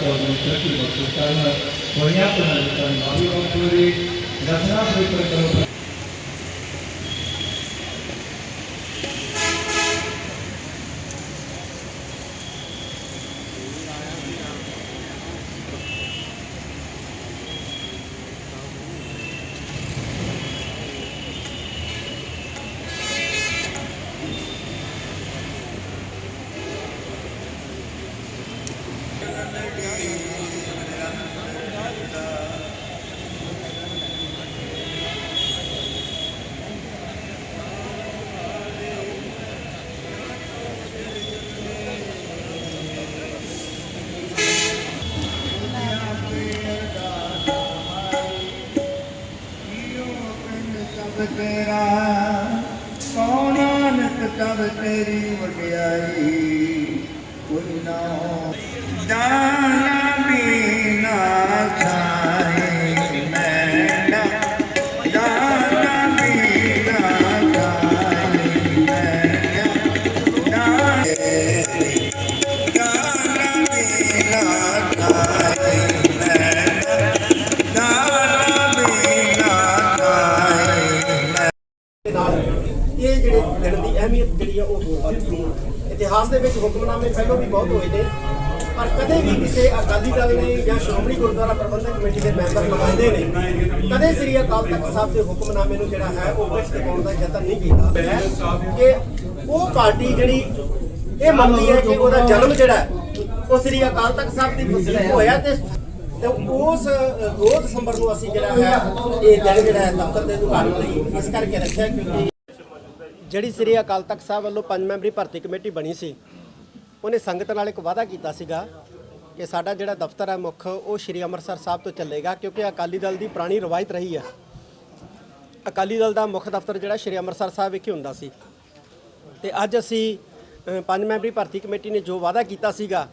ਤੋਂ ਤਰੱਕੀ ਬਖਸ਼ੇ ਕਰਨ ਹੋਈਆਂ ਪੁਨਾਲੀ ਕਰਨ ਵਾਲੀ ਪੂਰੀ ਇਤਿਹਾਸ ਦੇ ਵਿੱਚ ਹੁਕਮਨਾਮੇ ਪਹਿਲਾਂ ਵੀ ਬਹੁਤ ਹੋਏ ਨੇ। ਪਰ ਕਦੇ ਵੀ ਕਿਸੇ ਅਕਾਲੀ ਦਲ ਨੇ ਜਾਂ ਸ਼੍ਰੋਮਣੀ ਗੁਰਦੁਆਰਾ ਪ੍ਰਬੰਧਕ ਕਮੇਟੀ ਦੇ ਮੈਂਬਰ ਨੁਮਾਇੰਦੇ ਨੇ ਕਦੇ ਸ੍ਰੀ ਅਕਾਲ ਤਖਤ ਸਾਹਿਬ ਦੇ ਹੁਕਮਨਾਮੇ ਨੂੰ ਜਿਹੜਾ ਹੈ ਉਹ ਵਿੱਚ ਦਿਖਾਉਣ ਦਾ ਯਤਨ ਨਹੀਂ ਕੀਤਾ ਕਿ ਉਹ ਪਾਰਟੀ ਜਿਹੜੀ ਇਹ ਮੰਨਦੀ ਹੈ ਕਿ ਉਹਦਾ ਜਨਮ ਜਿਹੜਾ ਉਹ ਸ੍ਰੀ ਅਕਾਲ ਤਖਤ ਸਾਹਿਬ ਦੀ ਫਸੀਲ ਹੋਇਆ ਤੇ ਤੇ ਉਸ ਅ, 2 ਦਸੰਬਰ ਨੂੰ ਅਸੀਂ ਜਿਹੜਾ ਹੈ ਇਹ ਦਿਨ ਜਿਹੜਾ ਹੈ ਦਫ਼ਤਰ ਦੇ ਉਦਘਾਟਨ ਲਈ ਇਸ ਕਰਕੇ ਰੱਖਿਆ ਕਿਉਂਕਿ ਜਿਹੜੀ ਸ੍ਰੀ ਅਕਾਲ ਤਖਤ ਸਾਹਿਬ ਵੱਲੋਂ ਪੰਜ ਮੈਂਬਰੀ ਭਰਤੀ ਕਮੇਟੀ ਬਣੀ ਸੀ, ਉਹਨੇ ਸੰਗਤ ਨਾਲ ਇੱਕ ਵਾਅਦਾ ਕੀਤਾ ਸੀਗਾ ਕਿ ਸਾਡਾ ਜਿਹੜਾ ਦਫ਼ਤਰ ਹੈ ਮੁੱਖ, ਉਹ ਸ੍ਰੀ ਅੰਮ੍ਰਿਤਸਰ ਸਾਹਿਬ ਤੋਂ ਚੱਲੇਗਾ, ਕਿਉਂਕਿ ਅਕਾਲੀ ਦਲ ਦੀ ਪੁਰਾਣੀ ਰਵਾਇਤ ਰਹੀ ਹੈ। ਅਕਾਲੀ ਦਲ ਦਾ ਮੁੱਖ ਦਫ਼ਤਰ ਜਿਹੜਾ ਸ੍ਰੀ ਅੰਮ੍ਰਿਤਸਰ ਸਾਹਿਬ ਵਿਖੇ ਹੁੰਦਾ ਸੀ। ਤੇ ਅੱਜ ਅਸੀਂ ਪੰਜ ਮੈਂਬਰੀ ਭਰਤੀ ਕਮੇਟੀ ਨੇ ਜੋ ਵਾਅਦਾ ਕੀਤਾ ਸੀਗਾ,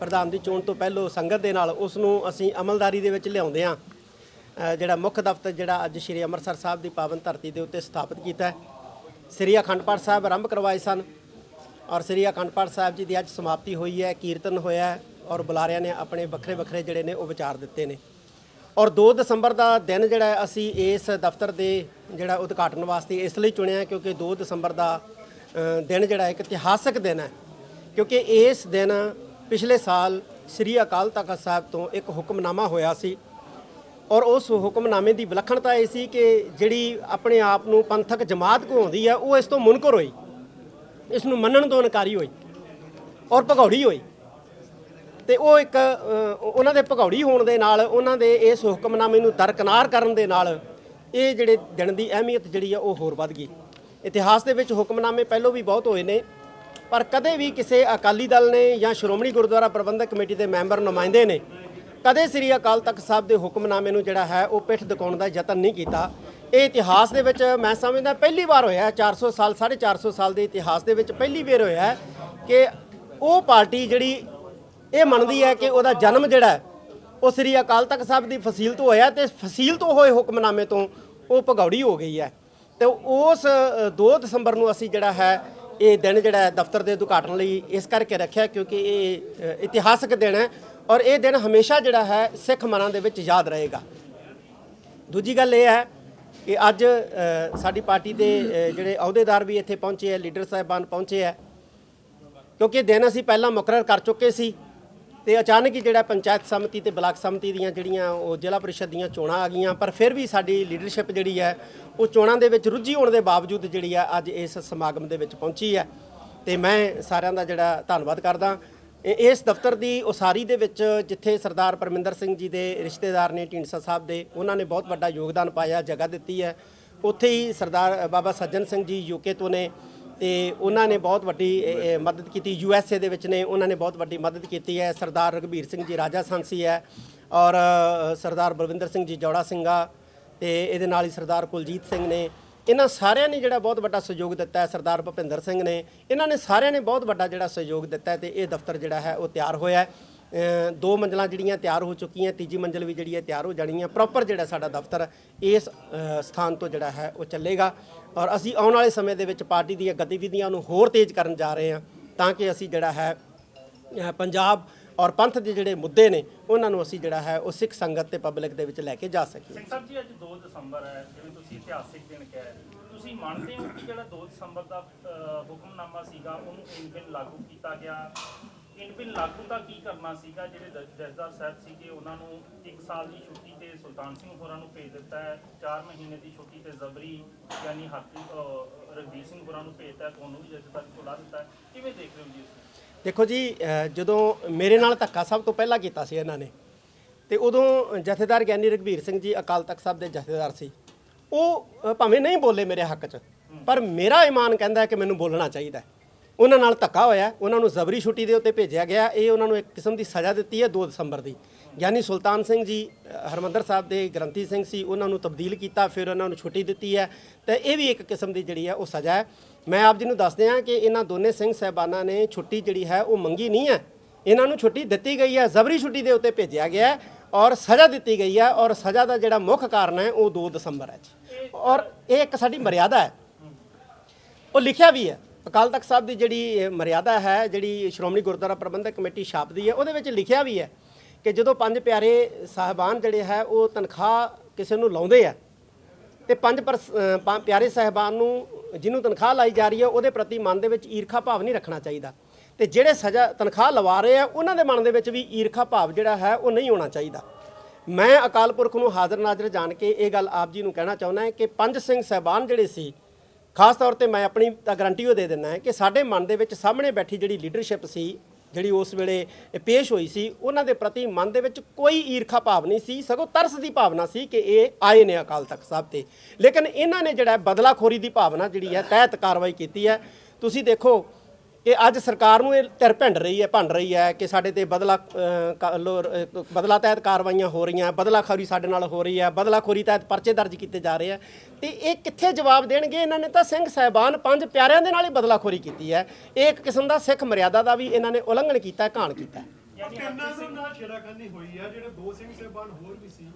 ਪ੍ਰਧਾਨ ਦੀ ਚੋਣ ਤੋਂ ਪਹਿਲਾਂ ਸੰਗਤ ਦੇ ਨਾਲ, ਉਸ ਨੂੰ ਅਸੀਂ ਅਮਲਦਾਰੀ ਦੇ ਵਿੱਚ ਲਿਆਉਂਦੇ ਆ ਜਿਹੜਾ ਮੁੱਖ ਦਫ਼ਤਰ ਜਿਹੜਾ ਅੱਜ ਸ੍ਰੀ ਅੰਮ੍ਰਿਤਸਰ ਸਾਹਿਬ ਦੀ ਪਾਵਨ ਧਰਤੀ ਦੇ ਉੱਤੇ ਸਥਾਪਿਤ ਕੀਤਾ ਹੈ। ਸ੍ਰੀ ਅਖੰਡ ਪਾਠ ਸਾਹਿਬ ਆਰੰਭ ਕਰਵਾਏ ਸਨ ਔਰ ਸ੍ਰੀ ਅਖੰਡ ਪਾਠ ਸਾਹਿਬ ਜੀ ਦੀ ਅੱਜ ਸਮਾਪਤੀ ਹੋਈ ਹੈ, ਕੀਰਤਨ ਹੋਇਆ ਹੈ ਔਰ ਬੁਲਾਰਿਆਂ ਨੇ ਆਪਣੇ ਵੱਖਰੇ ਵੱਖਰੇ ਜਿਹੜੇ ਨੇ ਉਹ ਵਿਚਾਰ ਦਿੱਤੇ ਨੇ। ਔਰ 2 ਦਸੰਬਰ ਦਾ ਦਿਨ ਜਿਹੜਾ ਅਸੀਂ ਇਸ ਦਫ਼ਤਰ ਦੇ ਜਿਹੜਾ ਉਦਘਾਟਨ ਵਾਸਤੇ ਇਸ ਲਈ ਚੁਣਿਆ ਕਿਉਂਕਿ 2 ਦਸੰਬਰ ਦਾ ਦਿਨ ਜਿਹੜਾ ਇੱਕ ਇਤਿਹਾਸਕ ਦਿਨ ਹੈ। ਕਿਉਂਕਿ ਇਸ ਦਿਨ ਪਿਛਲੇ ਸਾਲ ਸ੍ਰੀ ਅਕਾਲ ਤਖਤ ਸਾਹਿਬ ਤੋਂ ਇੱਕ ਹੁਕਮਨਾਮਾ ਹੋਇਆ ਸੀ ਔਰ ਉਸ ਹੁਕਮਨਾਮੇ ਦੀ ਵਿਲੱਖਣਤਾ ਇਹ ਸੀ ਕਿ ਜਿਹੜੀ ਆਪਣੇ ਆਪ ਨੂੰ ਪੰਥਕ ਜਮਾਤ ਕਹਾਉਂਦੀ ਹੈ ਉਹ ਇਸ ਤੋਂ ਮੁਨਕਰ ਹੋਈ। ਇਸ ਨੂੰ ਮੰਨਣ ਤੋਂ ਇਨਕਾਰੀ ਹੋਈ ਔਰ ਭਗੌੜੀ ਹੋਈ। ਤੇ ਉਹ ਇੱਕ ਉਹਨਾਂ ਦੇ ਭਗੌੜੀ ਹੋਣ ਦੇ ਨਾਲ, ਉਹਨਾਂ ਦੇ ਇਸ ਹੁਕਮਨਾਮੇ ਨੂੰ ਦਰਕਨਾਰ ਕਰਨ ਦੇ ਨਾਲ ਇਹ ਜਿਹੜੇ ਦਿਨ ਦੀ ਅਹਿਮੀਅਤ ਜਿਹੜੀ ਆ, ਉਹ ਹੋਰ ਵੱਧ ਗਈ। ਇਤਿਹਾਸ ਦੇ ਵਿੱਚ ਹੁਕਮਨਾਮੇ ਪਹਿਲਾਂ ਵੀ ਬਹੁਤ ਹੋਏ ਨੇ, ਪਰ ਕਦੇ ਵੀ ਕਿਸੇ ਅਕਾਲੀ ਦਲ ਨੇ ਜਾਂ ਸ਼੍ਰੋਮਣੀ ਗੁਰਦੁਆਰਾ ਪ੍ਰਬੰਧਕ ਕਮੇਟੀ ਦੇ ਮੈਂਬਰ ਨੁਮਾਇੰਦੇ ਨੇ ਕਦੇ ਸ੍ਰੀ ਅਕਾਲ ਤਖਤ ਸਾਹਿਬ ਦੇ ਹੁਕਮਨਾਮੇ ਨੂੰ ਜਿਹੜਾ ਹੈ ਉਹ ਪਿੱਠ ਦਿਖਾਉਣ ਦਾ ਯਤਨ ਨਹੀਂ ਕੀਤਾ। ਇਹ ਇਤਿਹਾਸ ਦੇ ਵਿੱਚ ਮੈਂ ਸਮਝਦਾ ਪਹਿਲੀ ਵਾਰ ਹੋਇਆ ਹੈ, 400 ਸਾਲ 450 ਸਾਲ ਦੇ ਇਤਿਹਾਸ ਦੇ ਵਿੱਚ ਪਹਿਲੀ ਵਾਰ ਹੋਇਆ ਕਿ ਉਹ ਪਾਰਟੀ ਜਿਹੜੀ ਇਹ ਮੰਨਦੀ ਹੈ ਕਿ ਉਹਦਾ ਜਨਮ ਜਿਹੜਾ ਉਹ ਸ੍ਰੀ ਅਕਾਲ ਤਖਤ ਸਾਹਿਬ ਦੀ ਫਸੀਲ ਤੋਂ ਹੋਇਆ ਤੇ ਫਸੀਲ ਤੋਂ ਹੋਏ ਹੁਕਮਨਾਮੇ ਤੋਂ ਉਹ ਭਗੌੜੀ ਹੋ ਗਈ ਹੈ। ਤੇ ਉਸ ਅ, 2 ਦਸੰਬਰ ਨੂੰ ਅਸੀਂ ਜਿਹੜਾ ਹੈ ਇਹ ਦਿਨ ਜਿਹੜਾ ਦਫ਼ਤਰ ਦੇ ਉਦਘਾਟਨ ਲਈ ਇਸ ਕਰਕੇ ਰੱਖਿਆ ਕਿਉਂਕਿ ਇਹ ਇਤਿਹਾਸਕ ਦਿਨ ਹੈ। ਔਰ ਇਹ ਦਿਨ ਹਮੇਸ਼ਾ ਜਿਹੜਾ ਹੈ ਸਿੱਖ ਮਨਾਂ ਦੇ ਵਿੱਚ ਯਾਦ ਰਹੇਗਾ। ਦੂਜੀ ਗੱਲ ਇਹ ਹੈ ਕਿ ਅੱਜ ਸਾਡੀ ਪਾਰਟੀ ਦੇ ਜਿਹੜੇ ਅਹੁਦੇਦਾਰ ਵੀ ਇੱਥੇ ਪਹੁੰਚੇ ਆ ਲੀਡਰ ਸਾਹਿਬਾਨ ਪਹੁੰਚੇ ਆ ਕਿਉਂਕਿ ਇਹ ਦਿਨ ਅਸੀਂ ਪਹਿਲਾਂ ਮੁਕਰਰ ਕਰ ਚੁੱਕੇ ਸੀ ਤੇ ਅਚਾਨਕ ਹੀ ਜਿਹੜਾ ਪੰਚਾਇਤ ਸਮਿਤੀ ਤੇ ਬਲਾਕ ਸਮਿਤੀ ਦੀਆਂ ਜਿਹੜੀਆਂ ਉਹ ਜ਼ਿਲ੍ਹਾ ਪਰਿਸ਼ਦ ਦੀਆਂ ਚੋਣਾਂ ਆ ਗਈਆਂ, ਪਰ ਫਿਰ ਵੀ ਸਾਡੀ ਲੀਡਰਸ਼ਿਪ ਜਿਹੜੀ ਹੈ, ਉਹ ਚੋਣਾਂ ਦੇ ਵਿੱਚ ਰੁੱਝੀ ਹੋਣ ਦੇ ਬਾਵਜੂਦ ਜਿਹੜੀ ਹੈ ਅੱਜ ਇਸ ਸਮਾਗਮ ਦੇ ਵਿੱਚ ਪਹੁੰਚੀ ਹੈ। ਤੇ ਮੈਂ ਸਾਰਿਆਂ ਦਾ ਜਿਹੜਾ ਧੰਨਵਾਦ ਕਰਦਾ। ਇਹ- ਇਸ ਦਫ਼ਤਰ ਦੀ ਉਸਾਰੀ ਦੇ ਵਿੱਚ ਜਿੱਥੇ ਸਰਦਾਰ ਪਰਮਿੰਦਰ ਸਿੰਘ ਜੀ ਦੇ ਰਿਸ਼ਤੇਦਾਰ ਨੇ ਢੀਂਡਸਾ ਸਾਹਿਬ ਦੇ, ਉਹਨਾਂ ਨੇ ਬਹੁਤ ਵੱਡਾ ਯੋਗਦਾਨ ਪਾਇਆ, ਜਗ੍ਹਾ ਦਿੱਤੀ ਹੈ। ਉੱਥੇ ਹੀ ਸਰਦਾਰ ਬਾਬਾ ਸੱਜਣ ਸਿੰਘ ਜੀ ਯੂਕੇ ਤੋਂ ਨੇ ਤੇ ਉਹਨਾਂ ਨੇ ਬਹੁਤ ਵੱਡੀ ਮਦਦ ਕੀਤੀ। ਯੂ ਐਸ ਏ ਦੇ ਵਿੱਚ ਨੇ, ਉਹਨਾਂ ਨੇ ਬਹੁਤ ਵੱਡੀ ਮਦਦ ਕੀਤੀ ਹੈ। ਸਰਦਾਰ ਰਘਬੀਰ ਸਿੰਘ ਜੀ ਰਾਜਾ ਸਾਂਸੀ ਹੈ ਔਰ ਸਰਦਾਰ ਬਲਵਿੰਦਰ ਸਿੰਘ ਜੀ ਜੌੜਾ ਸਿੰਘਾ ਤੇ ਇਹਦੇ ਨਾਲ ਹੀ ਸਰਦਾਰ ਕੁਲਜੀਤ ਸਿੰਘ ਨੇ ਇਹਨਾਂ ਸਾਰਿਆਂ ਨੇ ਜਿਹੜਾ ਬਹੁਤ ਵੱਡਾ ਸਹਿਯੋਗ ਦਿੱਤਾ ਹੈ, ਸਰਦਾਰ ਭੁਪਿੰਦਰ ਸਿੰਘ ਨੇ। ਇਹਨਾਂ ਨੇ ਸਾਰਿਆਂ ਨੇ ਬਹੁਤ ਵੱਡਾ ਜਿਹੜਾ ਸਹਿਯੋਗ ਦਿੱਤਾ ਹੈ ਤੇ ਇਹ ਦਫ਼ਤਰ ਜਿਹੜਾ ਹੈ, ਉਹ ਤਿਆਰ ਹੋਇਆ ਹੈ। ਦੋ ਮੰਜ਼ਲਾਂ ਜਿਹੜੀਆਂ ਤਿਆਰ ਹੋ ਚੁੱਕੀਆਂ, ਤੀਜੀ ਮੰਜ਼ਲ ਵੀ ਜਿਹੜੀ ਹੈ ਤਿਆਰ ਹੋ ਜਾਣੀ ਹੈ। ਪ੍ਰੋਪਰ ਜਿਹੜਾ ਸਾਡਾ ਦਫ਼ਤਰ ਇਸ ਸਥਾਨ ਤੋਂ ਜਿਹੜਾ ਹੈ, ਉਹ ਚੱਲੇਗਾ। ਔਰ ਅਸੀਂ ਆਉਣ ਵਾਲੇ ਸਮੇਂ ਦੇ ਵਿੱਚ ਪਾਰਟੀ ਦੀਆਂ ਗਤੀਵਿਧੀਆਂ ਨੂੰ ਹੋਰ ਤੇਜ਼ ਕਰਨ ਜਾ ਰਹੇ ਹਾਂ, ਤਾਂ ਕਿ ਅਸੀਂ ਜਿਹੜਾ ਹੈ ਪੰਜਾਬ ਔਰ ਪੰਥ ਦੇ ਜਿਹੜੇ ਮੁੱਦੇ ਨੇ, ਉਹਨਾਂ ਨੂੰ ਅਸੀਂ ਜਿਹੜਾ ਹੈ, ਉਹ ਸਿੱਖ ਸੰਗਤ ਤੇ ਪਬਲਿਕ ਦੇ ਵਿੱਚ ਲੈ ਕੇ ਜਾ ਸਕੀਏ। ਸਿੰਘ ਸਾਹਿਬ ਜੀ, ਅੱਜ 2 ਦਸੰਬਰ ਹੈ, ਜਿਵੇਂ ਤੁਸੀਂ ਇਤਿਹਾਸਿਕ ਦਿਨ ਕਿਹਾ ਤੁਸੀਂ ਮੰਨਦੇ ਹੋ ਕਿ ਜਿਹੜਾ 2 ਦਸੰਬਰ ਦਾ ਹੁਕਮਨਾਮਾ ਸੀਗਾ, ਉਹਨੂੰ ਇਨ ਬਿਨ ਲਾਗੂ ਕੀਤਾ ਗਿਆ? ਇਨ ਬਿਨ ਲਾਗੂ ਦਾ ਕੀ ਕਰਨਾ ਸੀਗਾ? ਜਿਹੜੇ ਜ- ਜਥੇਦਾਰ ਸਾਹਿਬ ਸੀਗੇ, ਉਹਨਾਂ ਨੂੰ 1 ਸਾਲ ਦੀ ਛੁੱਟੀ ਤੇ ਸੁਲਤਾਨ ਸਿੰਘ ਹੋਰਾਂ ਨੂੰ ਭੇਜ ਦਿੱਤਾ ਹੈ 4 ਮਹੀਨੇ ਦੀ ਛੁੱਟੀ ਤੇ ਜ਼ਬਰੀ ਯਾਨੀ ਹੱਥ ਰਗਵੀਰ ਸਿੰਘ ਹੋਰਾਂ ਨੂੰ ਭੇਜਤਾ ਹੈ ਤੁਹਾਨੂੰ ਵੀ ਜਥੇਦਾਰ ਕੋਲ ਲਾ ਦਿੱਤਾ ਕਿਵੇਂ ਦੇਖ ਰਹੇ ਹੋ ਜੀ ਇਸ ਦੇਖੋ ਜੀ ਜਦੋਂ ਮੇਰੇ ਨਾਲ ਧੱਕਾ ਸਭ ਤੋਂ ਪਹਿਲਾਂ ਕੀਤਾ ਸੀ ਇਹਨਾਂ ਨੇ, ਤੇ ਉਦੋਂ ਜਥੇਦਾਰ ਗਿਆਨੀ ਰਘਬੀਰ ਸਿੰਘ ਜੀ ਅਕਾਲ ਤਖਤ ਸਾਹਿਬ ਦੇ ਜਥੇਦਾਰ ਸੀ। ਉਹ ਭਾਵੇਂ ਨਹੀਂ ਬੋਲੇ ਮੇਰੇ ਹੱਕ 'ਚ, ਪਰ ਮੇਰਾ ਇਮਾਨ ਕਹਿੰਦਾ ਹੈ ਕਿ ਮੈਨੂੰ ਬੋਲਣਾ ਚਾਹੀਦਾ ਹੈ। ਉਹਨਾਂ ਨਾਲ ਧੱਕਾ ਹੋਇਆ, ਉਹਨਾਂ ਨੂੰ ਜ਼ਬਰੀ ਛੁੱਟੀ ਦੇ ਉੱਤੇ ਭੇਜਿਆ ਗਿਆ, ਇਹ ਉਹਨਾਂ ਨੂੰ ਇੱਕ ਕਿਸਮ ਦੀ ਸਜ਼ਾ ਦਿੱਤੀ ਹੈ 2 ਦਸੰਬਰ ਦੀ। ਗਿਆਨੀ ਸੁਲਤਾਨ ਸਿੰਘ ਜੀ, ਅਹ ਹਰਮੰਦਰ ਸਾਹਿਬ ਦੇ ਗ੍ਰੰਥੀ ਸਿੰਘ ਸੀ, ਉਹਨਾਂ ਨੂੰ ਤਬਦੀਲ ਕੀਤਾ, ਫਿਰ ਉਹਨਾਂ ਨੂੰ ਛੁੱਟੀ ਦਿੱਤੀ ਹੈ। ਤੇ ਇਹ ਵੀ ਇੱਕ ਕਿਸਮ ਦੀ ਜਿਹੜੀ ਹੈ, ਉਹ ਸਜ਼ਾ ਹੈ। ਮੈਂ ਆਪ ਜੀ ਨੂੰ ਦੱਸਦੇ ਹਾਂ ਕਿ ਇਹਨਾਂ ਦੋਨੇ ਸਿੰਘ ਸਹਿਬਾਨਾਂ ਨੇ ਛੁੱਟੀ ਜਿਹੜੀ ਹੈ, ਉਹ ਮੰਗੀ ਨਹੀਂ ਹੈ। ਇਹਨਾਂ ਨੂੰ ਛੁੱਟੀ ਦਿੱਤੀ ਗਈ ਹੈ, ਜ਼ਬਰੀ ਛੁੱਟੀ ਦੇ ਉੱਤੇ ਭੇਜਿਆ ਗਿਆ ਹੈ ਔਰ ਸਜ਼ਾ ਦਿੱਤੀ ਗਈ ਹੈ ਔਰ ਸਜ਼ਾ ਦਾ ਜਿਹੜਾ ਮੁੱਖ ਕਾਰਨ ਹੈ, ਉਹ 2 ਦਸੰਬਰ ਹੈ ਜੀ। ਔਰ ਇਹ ਇੱਕ ਸਾਡੀ ਮਰਿਆਦਾ ਹੈ। ਉਹ ਲਿਖਿਆ ਵੀ ਹੈ। ਅਕਾਲ ਤਖਤ ਸਾਹਿਬ ਦੀ ਜਿਹੜੀ ਮਰਿਆਦਾ ਹੈ, ਜਿਹੜੀ ਸ਼੍ਰੋਮਣੀ ਗੁਰਦੁਆਰਾ ਪ੍ਰਬੰਧਕ ਕਮੇਟੀ ਛਾਪਦੀ ਹੈ, ਉਹਦੇ ਵਿੱਚ ਲਿਖਿਆ ਵੀ ਹੈ ਕਿ ਜਦੋਂ ਪੰਜ ਪਿਆਰੇ ਸਾਹਿਬਾਨ ਜਿਹੜੇ ਹੈ, ਉਹ ਤਨਖਾਹ ਕਿਸੇ ਨੂੰ ਲਾਉਂਦੇ ਆ ਤੇ ਪੰਜ ਪਰਸ- ਪਿਆਰੇ ਸਾਹਿਬਾਨ ਨੂੰ ਜਿਹਨੂੰ ਤਨਖਾਹ ਲਾਈ ਜਾ ਰਹੀ ਹੈ, ਉਹਦੇ ਪ੍ਰਤੀ ਮਨ ਦੇ ਵਿੱਚ ਈਰਖਾ ਭਾਵ ਨਹੀਂ ਰੱਖਣਾ ਚਾਹੀਦਾ। ਤੇ ਜਿਹੜੇ ਸਜ਼ਾ, ਤਨਖਾਹ ਲਵਾ ਰਹੇ ਆ, ਉਹਨਾਂ ਦੇ ਮਨ ਦੇ ਵਿੱਚ ਵੀ ਈਰਖਾ ਭਾਵ ਜਿਹੜਾ ਹੈ, ਉਹ ਨਹੀਂ ਹੋਣਾ ਚਾਹੀਦਾ। ਮੈਂ ਅਕਾਲ ਪੁਰਖ ਨੂੰ ਹਾਜ਼ਰ ਨਾਜ਼ਰ ਜਾਣ ਕੇ ਇਹ ਗੱਲ ਆਪ ਜੀ ਨੂੰ ਕਹਿਣਾ ਚਾਹੁੰਦਾ ਹਾਂ ਕਿ ਪੰਜ ਸਿੰਘ ਸਾਹਿਬਾਨ ਜਿਹੜੇ ਸੀ, ਖਾਸ ਤੌਰ ਤੇ ਮੈਂ ਆਪਣੀ ਤਾਂ ਗਰੰਟੀ ਉਹ ਦੇ ਦਿੰਦਾ ਹੈ ਕਿ ਸਾਡੇ ਮਨ ਦੇ ਵਿੱਚ ਸਾਹਮਣੇ ਬੈਠੀ ਜਿਹੜੀ ਲੀਡਰਸ਼ਿਪ ਸੀ ਜਿਹੜੀ ਉਸ ਵੇਲੇ ਪੇਸ਼ ਹੋਈ ਸੀ, ਉਹਨਾਂ ਦੇ ਪ੍ਰਤੀ ਮਨ ਦੇ ਵਿੱਚ ਕੋਈ ਈਰਖਾ ਭਾਵ ਨਹੀਂ ਸੀ, ਸਗੋਂ ਤਰਸ ਦੀ ਭਾਵਨਾ ਸੀ ਕਿ ਇਹ ਆਏ ਨੇ ਅਕਾਲ ਤਖਤ ਸਾਹਿਬ ਤੇ। ਲੇਕਿਨ ਇਹਨਾਂ ਨੇ ਜਿਹੜਾ ਬਦਲਾਖੋਰੀ ਦੀ ਭਾਵਨਾ ਜਿਹੜੀ ਹੈ, ਤਹਿਤ ਕਾਰਵਾਈ ਕੀਤੀ ਹੈ, ਤੁਸੀਂ ਦੇਖੋ ਕਿ ਅੱਜ ਸਰਕਾਰ ਨੂੰ ਇਹ ਧਿਰ ਭੰਡ ਰਹੀ ਹੈ ਭੰਡ ਰਹੀ ਹੈ ਕਿ ਸਾਡੇ ਤੇ ਬਦਲਾ ਬਦਲਾ ਤਹਿਤ ਕਾਰਵਾਈਆਂ ਹੋ ਰਹੀਆਂ ਬਦਲਾਖੋਰੀ ਸਾਡੇ ਨਾਲ ਹੋ ਰਹੀ ਹੈ ਬਦਲਾਖੋਰੀ ਤਹਿਤ ਪਰਚੇ ਦਰਜ ਕੀਤੇ ਜਾ ਰਹੇ ਆ ਤੇ ਇਹ ਕਿੱਥੇ ਜਵਾਬ ਦੇਣਗੇ? ਇਹਨਾਂ ਨੇ ਤਾਂ ਸਿੰਘ ਸਾਹਿਬਾਨ ਪੰਜ ਪਿਆਰਿਆਂ ਦੇ ਨਾਲ ਹੀ ਬਦਲਾਖੋਰੀ ਕੀਤੀ ਹੈ। ਇਹ ਇੱਕ ਕਿਸਮ ਦਾ ਸਿੱਖ ਮਰਿਆਦਾ ਦਾ ਵੀ ਇਹਨਾਂ ਨੇ ਉਲੰਘਣ ਕੀਤਾ ਘਾਣ ਕੀਤਾ ਯਾਨੀ ਤਿੰਨਾਂ ਦੇ ਨਾਲ ਛੇੜਾਖਾਨੀ ਹੋਈ ਆ ਜਿਹੜੇ ਦੋ ਸਿੰਘ ਸਾਹਿਬਾਨ ਹੋਰ ਵੀ ਸੀ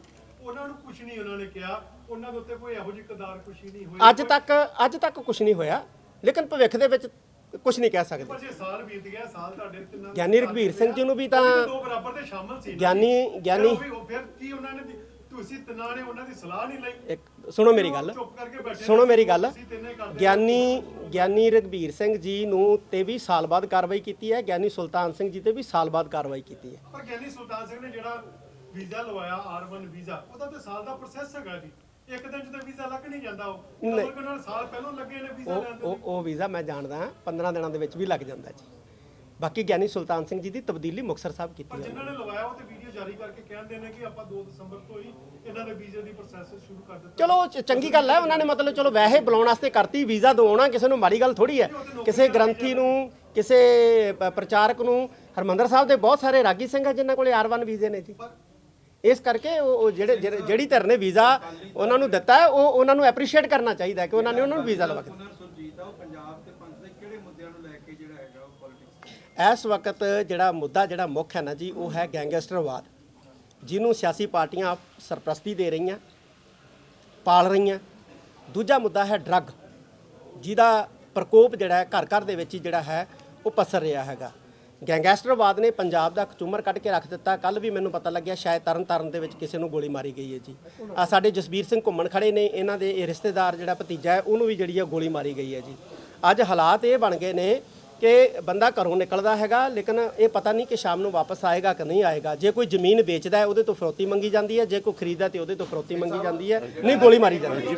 ਉਹਨਾਂ ਨੂੰ ਕੁਝ ਨਹੀਂ ਉਹਨਾਂ ਨੇ ਕਿਹਾ। ਉਹਨਾਂ ਦੇ ਉੱਤੇ ਕੋਈ ਇਹੋ ਜਿਹੀ ਕਦਾਰ ਕੁਸ਼ੀ ਨਹੀਂ ਹੋਈ। ਅੱਜ ਤੱਕ ਅੱਜ ਤੱਕ ਕੁਝ ਨਹੀਂ ਹੋਇਆ। ਲੇਕਿਨ ਭਵਿੱਖ ਦੇ ਵਿੱਚ ਕੁਝ ਨਹੀਂ ਕਹਿ ਸਕਦੇ। ਪਰ ਜੇ ਸਾਲ ਬੀਤ ਗਿਆ ਸਾਲ ਤੁਹਾਡੇ ਤਿੰਨਾਂ ਗਿਆਨੀ ਰਘਬੀਰ ਸਿੰਘ ਜੀ ਨੂੰ ਵੀ ਤਾਂ ਦੋ ਬਰਾਬਰ ਦੇ ਸ਼ਾਮਲ ਸੀ ਨਾ। ਗਿਆਨੀ- ਗਿਆਨੀ- ਫਿਰ ਉਹ ਕੀ ਉਹਨਾਂ ਨੇ ਤੁਸੀਂ ਤਿੰਨਾਂ ਨੇ ਉਹਨਾਂ ਦੀ ਸਲਾਹ ਨਹੀਂ ਲਈ। ਇੱਕ ਸੁਣੋ ਮੇਰੀ ਗੱਲ। ਚੁੱਪ ਕਰਕੇ ਬੈਠੇ ਸੁਣੋ ਮੇਰੀ ਗੱਲ। ਤੁਸੀਂ ਤਿੰਨੇ ਕਰਦੇ ਗਿਆਨੀ ਗਿਆਨੀ ਰਘਬੀਰ ਸਿੰਘ ਜੀ ਨੂੰ ਤੇ ਵੀ ਸਾਲ ਬਾਅਦ ਕਾਰਵਾਈ ਕੀਤੀ ਹੈ। ਗਿਆਨੀ ਸੁਲਤਾਨ ਸਿੰਘ ਜੀ ਤੇ ਵੀ ਸਾਲ ਬਾਅਦ ਕਾਰਵਾਈ ਕੀਤੀ ਹੈ। ਪਰ ਗਿਆਨੀ ਸੁਲਤਾਨ ਸਿੰਘ ਨੇ ਜਿਹੜਾ ਵੀਜ਼ਾ ਲਵਾਇਆ ਆਰ1 ਵੀਜ਼ਾ ਉਹਦਾ ਤੇ ਸਾਲ ਦਾ ਪ੍ਰੋਸੈਸ ਹੈਗਾ ਜੀ। ਇੱਕ ਦਿਨ ਚ ਤਾਂ ਵੀਜ਼ਾ ਲੱਗ ਨਹੀਂ ਜਾਂਦਾ ਉਹ। ਨਹੀਂ। ਕੇ ਨਾਲ ਸਾਲ ਪਹਿਲਾਂ ਲੱਗੇ ਨੇ ਵੀਜ਼ਾ ਉਹ ਲੈਣ ਦੇ ਉਹ ਉਹ ਵੀਜ਼ਾ ਮੈਂ ਜਾਣਦਾ ਹਾਂ 15 ਦਿਨਾਂ ਦੇ ਵਿੱਚ ਵੀ ਲੱਗ ਜਾਂਦਾ ਜੀ। ਬਾਕੀ ਗਿਆਨੀ ਸੁਲਤਾਨ ਸਿੰਘ ਜੀ ਦੀ ਤਬਦੀਲੀ ਮੁਕਤਸਰ ਸਾਹਿਬ ਪਰ ਕੀਤੀ ਹੈ ਜਿਨ੍ਹਾਂ ਨੇ ਲਵਾਇਆ ਉਹ ਤੇ ਵੀਡੀਓ ਜਾਰੀ ਕਰਕੇ ਕਹਿੰਦੇ ਨੇ ਕਿ ਆਪਾਂ 2 ਦਸੰਬਰ ਤੋਂ ਹੀ ਇਹਨਾਂ ਦੇ ਵੀਜ਼ੇ ਦੀ ਪ੍ਰੋਸੈਸ ਸ਼ੁਰੂ ਕਰ ਦਿੱਤਾ। ਚਲੋ ਚ- ਚੰਗੀ ਗੱਲ ਹੈ ਉਹਨਾਂ ਨੇ ਮਤਲਬ ਚਲੋ ਵੈਸੇ ਬੁਲਾਉਣ ਵਾਸਤੇ ਕਰਤੀ ਵੀਜ਼ਾ ਦਿਵਾਉਣਾ ਕਿਸੇ ਨੂੰ ਮਾੜੀ ਗੱਲ ਥੋੜੀ ਹੈ। ਕਿਸੇ ਗ੍ਰੰਥੀ ਨੂੰ ਕਿਸੇ ਪ- ਪ੍ਰਚਾਰਕ ਨੂੰ ਹਰਮੰਦਰ ਸਾਹਿਬ ਦੇ ਬਹੁਤ ਸਾਰੇ ਰਾਗੀ ਸਿੰਘ ਹੈ ਜਿਨ੍ਹਾਂ ਕੋਲੇ ਆਰ1 ਵੀਜ਼ੇ ਨੇ ਜੀ। ਇਸ ਕਰਕੇ ਉਹ ਜਿਹੜੇ ਜਿਹੜੇ- ਧਿਰ ਨੇ ਵੀਜ਼ਾ ਉਹਨਾਂ ਨੂੰ ਦਿੱਤਾ ਹੈ ਉਹ ਉਹਨਾਂ ਨੂੰ ਐਪਰੀਸ਼ੀਏਟ ਕਰਨਾ ਚਾਹੀਦਾ ਕਿ ਉਹਨਾਂ ਨੇ ਉਹਨਾਂ ਨੂੰ ਵੀਜ਼ਾ ਲਵਾ ਕੇ ਇਸ ਵਕਤ ਜਿਹੜਾ ਮੁੱਦਾ ਜਿਹੜਾ ਮੁੱਖ ਹੈ ਨਾ ਜੀ ਉਹ ਹੈ ਗੈਂਗਸਟਰਵਾਦ ਜਿਹਨੂੰ ਸਿਆਸੀ ਪਾਰਟੀਆਂ ਸਰਪ੍ਰਸਤੀ ਦੇ ਰਹੀਆਂ ਪਾਲ ਰਹੀਆਂ। ਦੂਜਾ ਮੁੱਦਾ ਹੈ ਡਰੱਗ ਜਿਹਦਾ ਪ੍ਰਕੋਪ ਜਿਹੜਾ ਹੈ ਘਰ ਘਰ ਦੇ ਵਿੱਚ ਜਿਹੜਾ ਹੈ ਉਹ ਪਸਰ ਰਿਹਾ ਹੈਗਾ। ਗੈਂਗਸਟਰਵਾਦ ਨੇ ਪੰਜਾਬ ਦਾ ਕਚੂਮਰ ਕੱਢ ਕੇ ਰੱਖ ਦਿੱਤਾ। ਕੱਲ ਵੀ ਮੈਨੂੰ ਪਤਾ ਲੱਗਿਆ ਸ਼ਾਇਦ ਤਰਨ ਤਾਰਨ ਦੇ ਵਿੱਚ ਕਿਸੇ ਨੂੰ ਗੋਲੀ ਮਾਰੀ ਗਈ ਹੈ ਜੀ। ਆ ਸਾਡੇ ਜਸਬੀਰ ਸਿੰਘ ਘੁੰਮਣ ਖੜੇ ਨੇ ਇਹਨਾਂ ਦੇ ਇਹ ਰਿਸ਼ਤੇਦਾਰ ਜਿਹੜਾ ਭਤੀਜਾ ਹੈ ਉਹਨੂੰ ਵੀ ਜਿਹੜੀ ਹੈ ਗੋਲੀ ਮਾਰੀ ਗਈ ਹੈ ਜੀ। ਅੱਜ ਹਾਲਾਤ ਇਹ ਬਣ ਗਏ ਨੇ ਕਿ ਬੰਦਾ ਘਰੋਂ ਨਿਕਲਦਾ ਹੈਗਾ ਲੇਕਿਨ ਇਹ ਪਤਾ ਨਹੀਂ ਕਿ ਸ਼ਾਮ ਨੂੰ ਵਾਪਸ ਆਏਗਾ ਕਿ ਨਹੀਂ ਆਏਗਾ। ਜੇ ਕੋਈ ਜ਼ਮੀਨ ਵੇਚਦਾ ਹੈ ਉਹਦੇ ਤੋਂ ਫਰੋਤੀ ਮੰਗੀ ਜਾਂਦੀ ਹੈ ਜੇ ਕੋਈ ਖਰੀਦਦਾ ਤੇ ਉਹਦੇ ਤੋਂ ਫਰੋਤੀ ਮੰਗੀ ਜਾਂਦੀ ਹੈ ਨਹੀਂ ਗੋਲੀ ਮਾਰੀ ਜਾਂਦੀ। ਹੈ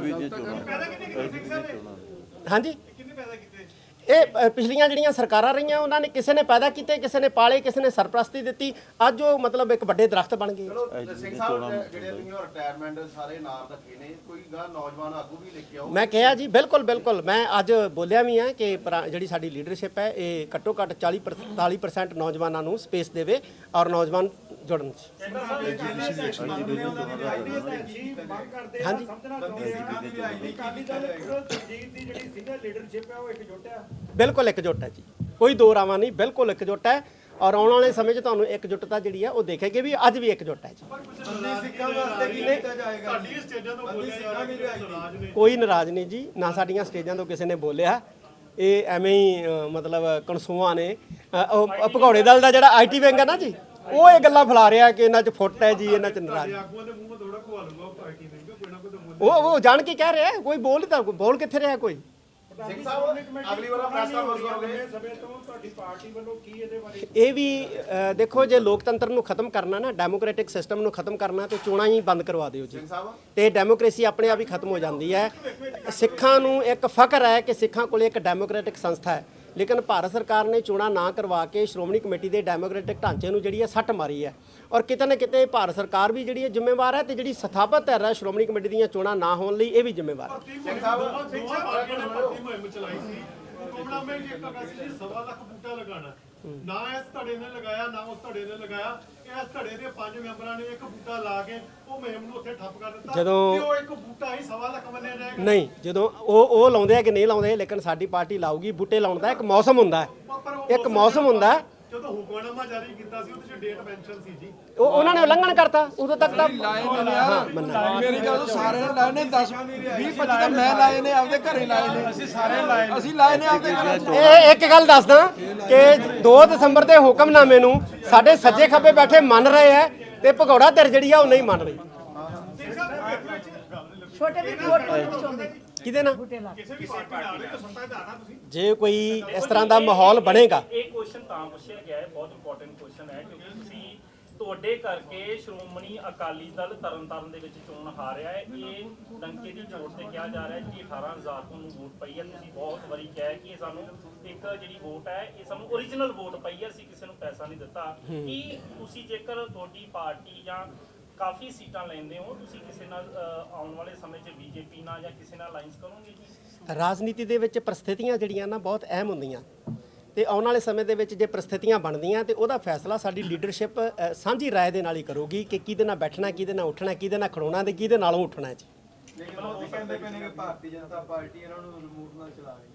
ਹਾਂਜੀ? ਕਿੰਨੇ ਪੈਦਾ ਕੀਤੇ ਇਹ ਅ, ਪਿਛਲੀਆਂ ਜਿਹੜੀਆਂ ਸਰਕਾਰਾਂ ਰਹੀਆਂ ਉਹਨਾਂ ਨੇ ਕਿਸੇ ਨੇ ਪੈਦਾ ਕੀਤੇ ਕਿਸੇ ਨੇ ਪਾਲੇ ਕਿਸੇ ਨੇ ਸਰਪ੍ਰਸਤੀ ਦਿੱਤੀ ਅੱਜ ਉਹ ਮਤਲਬ ਇੱਕ ਵੱਡੇ ਦਰਖਤ ਬਣ ਗਏ। ਚਲੋ ਸਿੰਘ ਸਾਹਿਬ ਜਿਹੜੇ ਤੁਸੀਂ ਰਿਟਾਇਰਮੈਂਟ ਸਾਰੇ ਨਾਮ ਰੱਖੇ ਨੇ ਕੋਈ ਗਾ ਨੌਜਵਾਨ ਆਗੂ ਵੀ ਲਿਖਿਆ ਆਓ। ਮੈਂ ਕਿਹਾ ਜੀ ਬਿਲਕੁਲ ਬਿਲਕੁਲ ਮੈਂ ਅੱਜ ਬੋਲਿਆ ਵੀ ਹਾਂ ਕਿ ਪੁਰਾ- ਜਿਹੜੀ ਸਾਡੀ ਲੀਡਰਸ਼ਿਪ ਹੈ ਇਹ ਘੱਟੋ ਘੱਟ 40 45% ਨੌਜਵਾਨਾਂ ਨੂੰ ਸਪੇਸ ਦੇਵੇ ਔਰ ਨੌਜਵਾਨ ਜੁੜਨ 'ਚ। ਹਾਂਜੀ। ਬਿਲਕੁਲ ਇਕਜੁੱਟ ਹੈ ਜੀ। ਕੋਈ ਦੋ ਰਾਵਾਂ ਨਹੀਂ ਬਿਲਕੁਲ ਇਕਜੁੱਟ ਹੈ। ਔਰ ਆਉਣ ਵਾਲੇ ਸਮੇਂ 'ਚ ਤੁਹਾਨੂੰ ਇਕਜੁੱਟਤਾ ਜਿਹੜੀ ਹੈ ਉਹ ਦੇਖੇਗੀ ਵੀ ਅੱਜ ਵੀ ਇਕਜੁੱਟ ਹੈ ਜੀ। ਕੋਈ ਨਾਰਾਜ਼ ਨਹੀਂ ਜੀ ਨਾ ਸਾਡੀਆਂ ਸਟੇਜਾਂ ਤੋਂ ਕਿਸੇ ਨੇ ਬੋਲਿਆ। ਇਹ ਐਵੇਂ ਹੀ ਅ, ਮਤਲਬ ਕਨਸੂਆਂ ਨੇ। ਅ, ਉਹ ਭਗੌੜੇ ਦਲ ਦਾ ਜਿਹੜਾ ਆਈਟੀ ਵਿੰਗ ਹੈ ਨਾ ਜੀ ਉਹ ਇਹ ਗੱਲਾਂ ਫੈਲਾ ਰਿਹਾ ਕਿ ਇਹਨਾਂ 'ਚ ਫੁੱਟ ਹੈ ਜੀ ਇਹਨਾਂ 'ਚ ਨਾਰਾਜ਼ ਆਗੂਆਂ ਦੇ ਮੂੰਹ ਥੋੜਾ ਘੁਆ ਲੂਗਾ ਉਹ ਪਾਰਟੀ ਨਹੀਂ। ਕੋਈ ਨਾ ਕੋਈ ਤਾਂ ਬੋਲੇ ਉਹ ਉਹ ਜਾਣ ਕੇ ਕਹਿ ਰਿਹਾ ਹੈ, ਕੋਈ ਬੋਲ ਤਾਂ ਬੋਲ ਕਿੱਥੇ ਰਿਹਾ ਕੋਈ? ਸਿੰਘ ਸਾਹਿਬ ਅਗਲੀ ਵਾਰ ਪ੍ਰੈਸ ਕਾਨਫਰੰਸ ਕਰੋਗੇ? ਸਮੇਂ ਤੋਂ ਤੁਹਾਡੀ ਪਾਰਟੀ ਵੱਲੋਂ ਕੀ ਇਹਦੇ ਬਾਰੇ ਇਹ ਵੀ ਦੇਖੋ ਜੇ ਲੋਕਤੰਤਰ ਨੂੰ ਖਤਮ ਕਰਨਾ ਨਾ ਡੈਮੋਕ੍ਰੈਟਿਕ ਸਿਸਟਮ ਨੂੰ ਖਤਮ ਕਰਨਾ ਤੇ ਚੋਣਾਂ ਹੀ ਬੰਦ ਕਰਵਾ ਦਿਓ ਜੀ। ਸਿੰਘ ਸਾਹਿਬ? ਤੇ ਡੈਮੋਕ੍ਰੇਸੀ ਆਪਣੇ ਆਪ ਹੀ ਖਤਮ ਹੋ ਜਾਂਦੀ ਹੈ। ਸਿੱਖਾਂ ਨੂੰ ਇੱਕ ਫਖਰ ਹੈ ਕਿ ਸਿੱਖਾਂ ਕੋਲ ਇੱਕ ਡੈਮੋਕ੍ਰੈਟਿਕ ਸੰਸਥਾ ਹੈ। ਲੇਕਿਨ ਭਾਰਤ ਸਰਕਾਰ ਨੇ ਚੋਣਾਂ ਨਾ ਕਰਵਾ ਕੇ ਸ਼੍ਰੋਮਣੀ ਕਮੇਟੀ ਦੇ ਡੈਮੋਕ੍ਰੈਟਿਕ ਢਾਂਚੇ ਨੂੰ ਜਿਹੜੀ ਹੈ ਸੱਟ ਮਾਰੀ ਹੈ। ਔਰ ਕਿਤੇ ਨਾ ਕਿਤੇ ਭਾਰਤ ਸਰਕਾਰ ਵੀ ਜਿਹੜੀ ਹੈ ਜ਼ਿੰਮੇਵਾਰ ਹੈ ਤੇ ਜਿਹੜੀ ਸਥਾਪਤ ਹੈ ਸ਼੍ਰੋਮਣੀ ਕਮੇਟੀ ਦੀਆਂ ਚੋਣਾਂ ਨਾ ਹੋਣ ਲਈ ਇਹ ਵੀ ਜ਼ਿੰਮੇਵਾਰ ਹੈ। ਸਿੰਘ ਸਾਹਿਬ ਨੇ ਭਰਤੀ ਮੁਹਿੰਮ ਚਲਾਈ ਸੀ ਹੁਕਮਨਾਮੇ ਜੀ ਇੱਕ ਅਗਸਤ ਜੀ ਸਵਾ ਲੱਖ ਬੂਟਾ ਲਗਾਉਣਾ। ਨਾ ਇਸ ਧੜੇ ਨੇ ਲਗਾਇਆ ਨਾ ਉਸ ਧੜੇ ਨੇ ਲਗਾਇਆ। ਇਸ ਧੜੇ ਦੇ ਪੰਜ ਮੈਂਬਰਾਂ ਨੇ ਇੱਕ ਬੂਟਾ ਲਾ ਕੇ ਉਹ ਮੁਹਿੰਮ ਨੂੰ ਉੱਥੇ ਠੱਪ ਕਰ ਦਿੱਤਾ ਜਦੋਂ- ਉਹ ਇੱਕ ਬੂਟਾ ਹੀ ਸਵਾ ਲੱਖ ਮੰਨਿਆ ਜਾਏਗਾ ਨਹੀਂ ਜਦੋਂ ਉਹ ਉਹ ਲਾਉਂਦੇ ਆ ਕਿ ਨਹੀਂ ਲਾਉਂਦੇ ਲੇਕਿਨ ਸਾਡੀ ਪਾਰਟੀ ਲਾਊਗੀ ਬੂਟੇ ਲਾਉਣ ਦਾ ਇੱਕ ਮੌਸਮ ਹੁੰਦਾ ਹੈ। ਇੱਕ ਮੌਸਮ ਹੁੰਦਾ ਹੈ ਜਦੋਂ ਹੁਕਮਨਾਮਾ ਜਾਰੀ ਕੀਤਾ ਸੀ ਉਹਦੇ ਚ ਡੇਟ ਮੈਂਸ਼ਨ ਸੀ ਜੀ। ਉਹ ਉਹਨਾਂ ਨੇ ਉਲੰਘਣ ਕਰਤਾ ਉਦੋਂ ਤੱਕ ਤਾਂ ਹਾਂ ਮੰਨਣਾ ਮੇਰੀ ਗੱਲ ਤੋਂ ਸਾਰਿਆਂ ਨੇ ਲਾਏ ਨੇ 10 20 25 ਤਾਂ ਮੈਂ ਲਾਏ ਨੇ ਆਪਦੇ ਘਰੇ ਲਾਏ ਨੇ। ਅਸੀਂ ਸਾਰੇ ਲਾਏ ਅਸੀਂ ਲਾਏ ਨੇ ਆਪਦੇ ਘਰੇ। ਇਹ ਇੱਕ ਗੱਲ ਦੱਸਦਾ ਕਿ 2 ਦਸੰਬਰ ਦੇ ਹੁਕਮਨਾਮੇ ਨੂੰ ਸਾਡੇ ਸੱਜੇ ਖੱਬੇ ਬੈਠੇ ਮੰਨ ਰਹੇ ਐ ਤੇ ਭਗੌੜਾ ਧਿਰ ਜਿਹੜੀ ਆ ਉਹ ਨਹੀਂ ਮੰਨ ਰਹੀ। ਛੋਟੇ ਵੀ ਵੋਟ ਚਾਹੁੰਦੇ। ਕਿਹਦੇ ਨਾਲ? ਕਿਸੇ ਵੀ ਪਾਰਟੀ ਨਾਲ ਇੱਕ ਸੱਤਾ ਦਾਣਾ ਤੁਸੀਂ। ਜੇ ਕੋਈ ਇਸ ਤਰ੍ਹਾਂ ਦਾ ਮਾਹੌਲ ਬਣੇਗਾ। ਇਹ ਕੁਐਸਚਨ ਤਾਂ ਪੁੱਛਿਆ ਗਿਆ ਹੈ ਬਹੁਤ ਇੰਪੋਰਟੈਂਟ ਕੁਐਸਚਨ ਹੈ ਕਿਉਂਕਿ ਤੁਸੀਂ ਤੁਹਾਡੇ ਕਰਕੇ ਸ਼੍ਰੋਮਣੀ ਅਕਾਲੀ ਦਲ ਤਰਨਤਾਰਨ ਦੇ ਵਿੱਚ ਚੋਣ ਹਾਰਿਆ ਹੈ। ਇਹ ਡੰਕੇ ਦੀ ਚੋਟ ਤੇ ਕਿਹਾ ਜਾ ਰਿਹਾ ਹੈ ਕਿ 18000 ਤੁਹਾਨੂੰ ਵੋਟ ਪਈ ਹੈ। ਤੁਸੀਂ ਬਹੁਤ ਵਾਰੀ ਕਿਹਾ ਹੈ ਕਿ ਇਹ ਸਾਨੂੰ ਇੱਕ ਜਿਹੜੀ ਵੋਟ ਹੈ ਇਹ ਸਾਨੂੰ ਓਰੀਜਨਲ ਵੋਟ ਪਈ ਹੈ ਅਸੀਂ ਕਿਸੇ ਨੂੰ ਪੈਸਾ ਨਹੀਂ ਦਿੱਤਾ। ਕੀ ਤੁਸੀਂ ਜੇਕਰ ਤੁਹਾਡੀ ਪਾਰਟੀ ਜਾਂ ਕਾਫੀ ਸੀਟਾਂ ਲੈਂਦੇ ਹੋ? ਤੁਸੀਂ ਕਿਸੇ ਨਾਲ ਅਹ, ਆਉਣ ਵਾਲੇ ਸਮੇਂ 'ਚ ਬੀਜੇਪੀ ਨਾਲ ਜਾਂ ਕਿਸੇ ਨਾਲ ਅਲਾਈਅੰਸ ਕਰੋਗੇ ਜੀ? ਰਾਜਨੀਤੀ ਦੇ ਵਿੱਚ ਪ੍ਰਸਥਿਤੀਆਂ ਜਿਹੜੀਆਂ ਨਾ ਬਹੁਤ ਅਹਿਮ ਹੁੰਦੀਆਂ। ਤੇ ਆਉਣ ਵਾਲੇ ਸਮੇਂ ਦੇ ਵਿੱਚ ਜੇ ਪ੍ਰਸਥਿਤੀਆਂ ਬਣਦੀਆਂ ਤੇ ਉਹਦਾ ਫੈਸਲਾ ਸਾਡੀ ਲੀਡਰਸ਼ਿਪ ਅ, ਸਾਂਝੀ ਰਾਏ ਦੇ ਨਾਲ ਹੀ ਕਰੂਗੀ ਕਿ ਕਿਹਦੇ ਨਾਲ ਬੈਠਣਾ ਕਿਹਦੇ ਨਾਲ ਉੱਠਣਾ ਕਿਹਦੇ ਨਾਲ ਖੜੋਣਾ ਤੇ ਕਿਹਦੇ ਨਾਲੋਂ ਉੱਠਣਾ ਜੀ। ਲੇਕਿਨ ਉਹ ਕਹਿੰਦੇ ਪਏ ਨੇ ਕਿ ਭਾਰਤੀ ਜਨਤਾ ਪਾਰਟੀ ਇਹਨਾਂ ਨੂੰ ਰਿਮੋਟ ਨਾਲ ਚਲਾ ਰਹੀ ਹੈ।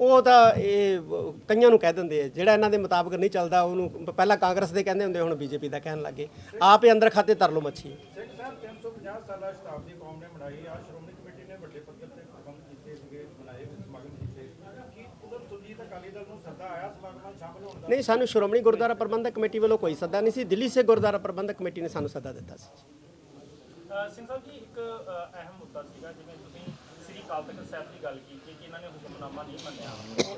ਉਹ ਤਾਂ ਇਹ ਕਈਆਂ ਨੂੰ ਕਹਿ ਦਿੰਦੇ ਆ ਜਿਹੜਾ ਇਹਨਾਂ ਦੇ ਮੁਤਾਬਕ ਨਹੀਂ ਚੱਲਦਾ ਉਹਨੂੰ ਪਹਿਲਾਂ ਕਾਂਗਰਸ ਦੇ ਕਹਿੰਦੇ ਹੁੰਦੇ ਹੁਣ ਬੀਜੇਪੀ ਦਾ ਕਹਿਣ ਲੱਗੇ ਆਪ ਹੀ ਅੰਦਰ ਖਾਤੇ ਤਰ ਲਓ ਮੱਛੀ। ਸਿੰਘ ਸਾਹਿਬ 350 ਸਾਲਾ ਸ਼ਤਾਬਦੀ ਕੌਮ ਨੇ ਮਨਾਈ ਆ ਸ਼੍ਰੋਮਣੀ ਕਮੇਟੀ ਨੇ ਵੱਡੇ ਪੱਧਰ ਤੇ ਪ੍ਰਬੰਧ ਕੀਤੇ ਸੀਗੇ ਮਨਾਏ ਸਮਾਗਮ ਕੀਤੇ। ਕੀ ਉਧਰ ਸੁਰਜੀਤ ਅਕਾਲੀ ਦਲ ਨੂੰ ਸੱਦਾ ਆਇਆ ਸਮਾਗਮਾਂ 'ਚ ਸ਼ਾਮਲ ਹੋਣ ਦਾ? ਨਹੀਂ ਸਾਨੂੰ ਸ਼੍ਰੋਮਣੀ ਗੁਰਦੁਆਰਾ ਪ੍ਰਬੰਧਕ ਕਮੇਟੀ ਵੱਲੋਂ ਕੋਈ ਸੱਦਾ ਨਹੀਂ ਸੀ। ਦਿੱਲੀ ਸੇ ਗੁਰਦੁਆਰਾ ਪ੍ਰਬੰਧਕ ਕਮੇਟੀ ਨੇ ਸਾਨੂੰ ਸੱਦਾ ਦਿੱਤਾ ਸੀ। ਸਿੰਘ ਸਾਹਿਬ ਜੀ ਇੱਕ ਅਹ, ਅਹਿਮ ਮੁੱਦਾ ਸੀਗਾ ਜਿਵੇਂ ਤੁਸੀਂ ਸ੍ਰੀ ਤਖਤ ਸਾਹਿਬ ਦੀ ਗੱਲ ਕੀਤੀ। ਹੁਕਮਨਾਮਾ ਨਹੀਂ ਮੰਨਿਆ।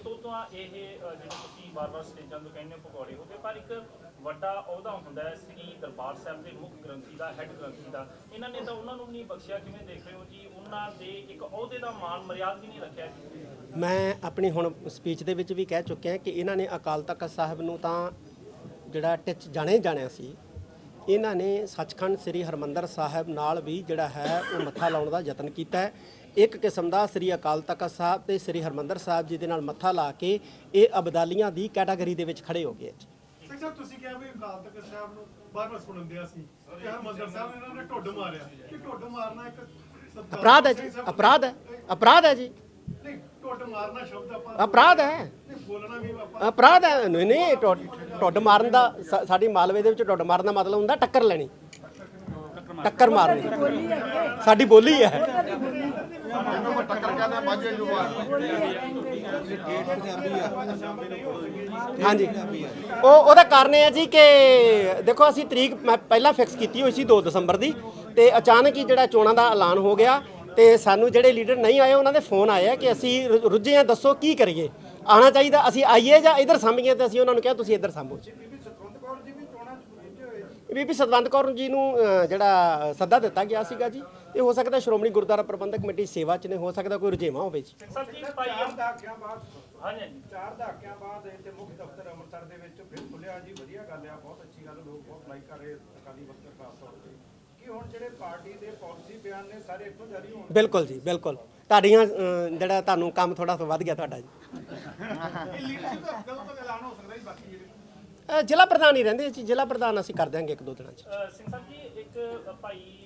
ਉਹ ਤਾਂ ਇਹ ਜਿਹੜੇ ਤੁਸੀਂ ਵਾਰ-ਵਾਰ ਸਟੇਜਾਂ ਤੋਂ ਕਹਿੰਦੇ ਪਕੌੜੇ ਹੋ ਪਰ ਇੱਕ ਵੱਡਾ ਅਹੁਦਾ ਹੁੰਦਾ ਹੈ ਸ੍ਰੀ ਦਰਬਾਰ ਸਾਹਿਬ ਦੇ ਮੁੱਖ ਗ੍ਰੰਥੀ ਦਾ, ਹੈੱਡ ਗ੍ਰੰਥੀ ਦਾ। ਇਹਨਾਂ ਨੇ ਤਾਂ ਉਹਨਾਂ ਨੂੰ ਨਹੀਂ ਬਖਸ਼ਿਆ, ਕਿਵੇਂ ਦੇਖ ਰਹੇ ਹੋ ਜੀ? ਉਹਨਾਂ ਦੇ ਇੱਕ ਅਹੁਦੇ ਦਾ ਮਾਣ, ਮਰਿਆਦ ਵੀ ਨਹੀਂ ਰੱਖਿਆ ਮੈਂ ਆਪਣੀ ਹੁਣ ਸਪੀਚ ਦੇ ਵਿੱਚ ਵੀ ਕਹਿ ਚੁੱਕਿਆ ਕਿ ਇਹਨਾਂ ਨੇ ਅਕਾਲ ਤਖਤ ਸਾਹਿਬ ਨੂੰ ਤਾਂ ਜਿਹੜਾ ਟਿਚ ਜਾਣੇ ਜਾਣਿਆ ਸੀ। ਇਹਨਾਂ ਨੇ ਸੱਚਖੰਡ ਸ੍ਰੀ ਹਰਮੰਦਰ ਸਾਹਿਬ ਨਾਲ ਵੀ ਜਿਹੜਾ ਹੈ ਉਹ ਮੱਥਾ ਲਾਉਣ ਦਾ ਯਤਨ ਕੀਤਾ ਹੈ। ਇੱਕ ਕਿਸਮ ਦਾ ਸ੍ਰੀ ਅਕਾਲ ਤਖਤ ਸਾਹਿਬ ਤੇ ਸ੍ਰੀ ਹਰਮੰਦਰ ਸਾਹਿਬ ਜੀ ਦੇ ਨਾਲ ਮੱਥਾ ਲਾ ਕੇ ਇਹ ਅਬਦਾਲੀਆਂ ਦੀ ਕੈਟਾਗਰੀ ਦੇ ਵਿੱਚ ਖੜੇ ਹੋ ਗਏ ਜੀ ਸਿੰਘ ਸਾਹਿਬ ਤੁਸੀਂ ਕਿਹਾ ਵੀ ਅਕਾਲ ਤਖਤ ਸਾਹਿਬ ਨੂੰ ਬਾਰ-ਬਾਰ ਸੁਣਨ ਦਿਆ ਸੀ। ਕਿਹਾ ਮੰਦਰ ਸਾਹਿਬ ਨੇ ਇਹਨਾਂ ਨੇ ਢੁੱਡ ਮਾਰਿਆ। ਕਿ ਢੁੱਡ ਮਾਰਨਾ ਇੱਕ ਸਤਿਕਾਰ- ਅਪਰਾਧ ਹੈ ਜੀ ਅਪਰਾਧ ਹੈ ਅਪਰਾਧ ਹੈ ਜੀ। ਨਹੀਂ ਢੁੱਡ ਮਾਰਨਾ ਸ਼ਬਦ ਆਪਾਂ ਅਪਰਾਧ ਹੈ। ਨਹੀਂ ਬੋਲਣਾ ਵੀ ਆਪਾਂ ਅਪਰਾਧ ਹੈ। ਨਹੀਂ ਨਹੀਂ ਟੁੱਡ ਟੁੱਡ ਮਾਰਨ ਦਾ ਸਾਡੀ ਮਾਲਵੇ ਦੇ ਵਿੱਚ ਟੁੱਡ ਮਾਰਨ ਦਾ ਮਤਲਬ ਹੁੰਦਾ ਟੱਕਰ ਲੈਣੀ। ਟੱਕਰ ਮਾਰਨੀ। ਸਾਡੀ ਬੋਲੀ ਹੈ। ਟੱਕਰ ਕਹਿੰਦੇ ਬਾਜੇ ਜੁਵਾ ਹਾਂਜੀ। ਉਹ ਉਹਦਾ ਕਾਰਨ ਇਹ ਹੈ ਜੀ ਕਿ ਦੇਖੋ ਅਸੀਂ ਤਰੀਕ ਮੈਂ ਪਹਿਲਾਂ ਫਿਕਸ ਕੀਤੀ ਹੋਈ ਸੀ 2 ਦਸੰਬਰ ਦੀ ਤੇ ਅਚਾਨਕ ਹੀ ਜਿਹੜਾ ਚੋਣਾਂ ਦਾ ਐਲਾਨ ਹੋ ਗਿਆ ਤੇ ਸਾਨੂੰ ਜਿਹੜੇ ਲੀਡਰ ਨਹੀਂ ਆਏ ਉਹਨਾਂ ਦੇ ਫੋਨ ਆਏ ਕਿ ਅਸੀਂ ਰੁੱਝੇ ਆ ਦੱਸੋ ਕੀ ਕਰੀਏ? ਆਣਾ ਚਾਹੀਦਾ, ਅਸੀਂ ਆਈਏ ਜਾਂ ਇੱਧਰ ਸਾਂਭੀਏ ਤੇ ਅਸੀਂ ਉਹਨਾਂ ਨੂੰ ਕਿਹਾ ਤੁਸੀਂ ਇੱਧਰ ਸਾਂਭੋ ਜੀ। ਬੀਬੀ ਸਤਵੰਤ ਕੌਰ ਜੀ ਨੂੰ ਜਿਹੜਾ ਸੱਦਾ ਦਿੱਤਾ ਗਿਆ ਸੀਗਾ ਜੀ। ਤੇ ਹੋ ਸਕਦਾ ਸ਼੍ਰੋਮਣੀ ਗੁਰਦੁਆਰਾ ਪ੍ਰਬੰਧਕ ਕਮੇਟੀ ਸੇਵਾ ਚ ਨੇ ਹੋ ਸਕਦਾ ਕੋਈ ਰੁਝੇਵਾਂ ਹੋਵੇ ਜੀ। ਸਾਹਿਬ ਜੀ ਚਾਰ ਦਹਾਕਿਆਂ ਬਾਅਦ ਹਾਂਜੀ ਚਾਰ ਦਹਾਕਿਆਂ ਬਾਅਦ ਇੱਥੇ ਮੁੱਖ ਦਫ਼ਤਰ ਅੰਮ੍ਰਿਤਸਰ ਦੇ ਵਿੱਚ ਫਿਰ ਖੁੱਲਿਆ ਜੀ ਵਧੀਆ ਗੱਲ ਆ ਬਹੁਤ ਅੱਛੀ ਗੱਲ ਲੋਕ ਬਹੁਤ ਲਾਈਕ ਕਰ ਰਹੇ ਅਕਾਲੀ ਵਰਕਰ ਖਾਸ ਤੌਰ ਤੇ। ਕੀ ਹੁਣ ਜਿਹੜੇ ਪਾਰਟੀ ਦੇ ਪਾਲਿਸੀ ਬਿਆਨ ਨੇ ਸਾਰੇ ਇੱਥੋਂ ਜਾਰੀ ਹੋਣ ਬਿਲਕੁਲ ਜੀ ਬਿਲਕੁਲ। ਤੁਹਾਡੀਆਂ ਅ, ਜਿਹੜਾ ਤੁਹਾਨੂੰ ਕੰਮ ਥੋੜਾ ਵੱਧ ਗਿਆ ਤੁਹਾਡਾ ਜੀ। ਇਹ ਲੀਡਰਸ਼ਿਪ ਦਾ ਕਦੋਂ ਤੱਕ ਐਲਾਨ ਹੋ ਸਕਦਾ ਜੀ ਬਾਕੀ ਜਿਹੜੇ। ਅ, ਜ਼ਿਲ੍ਹਾ ਪ੍ਰਧਾਨ ਹੀ ਰਹਿੰਦੇ ਸੀ ਜ਼ਿਲ੍ਹਾ ਪ੍ਰਧਾਨ ਅਸੀਂ ਕਰ ਦਿਆਂਗੇ ਇੱਕ ਦੋ ਦਿਨਾਂ 'ਚ। ਸਿੰਘ ਸਾਹਿਬ ਜੀ ਇੱਕ ਭਾਈ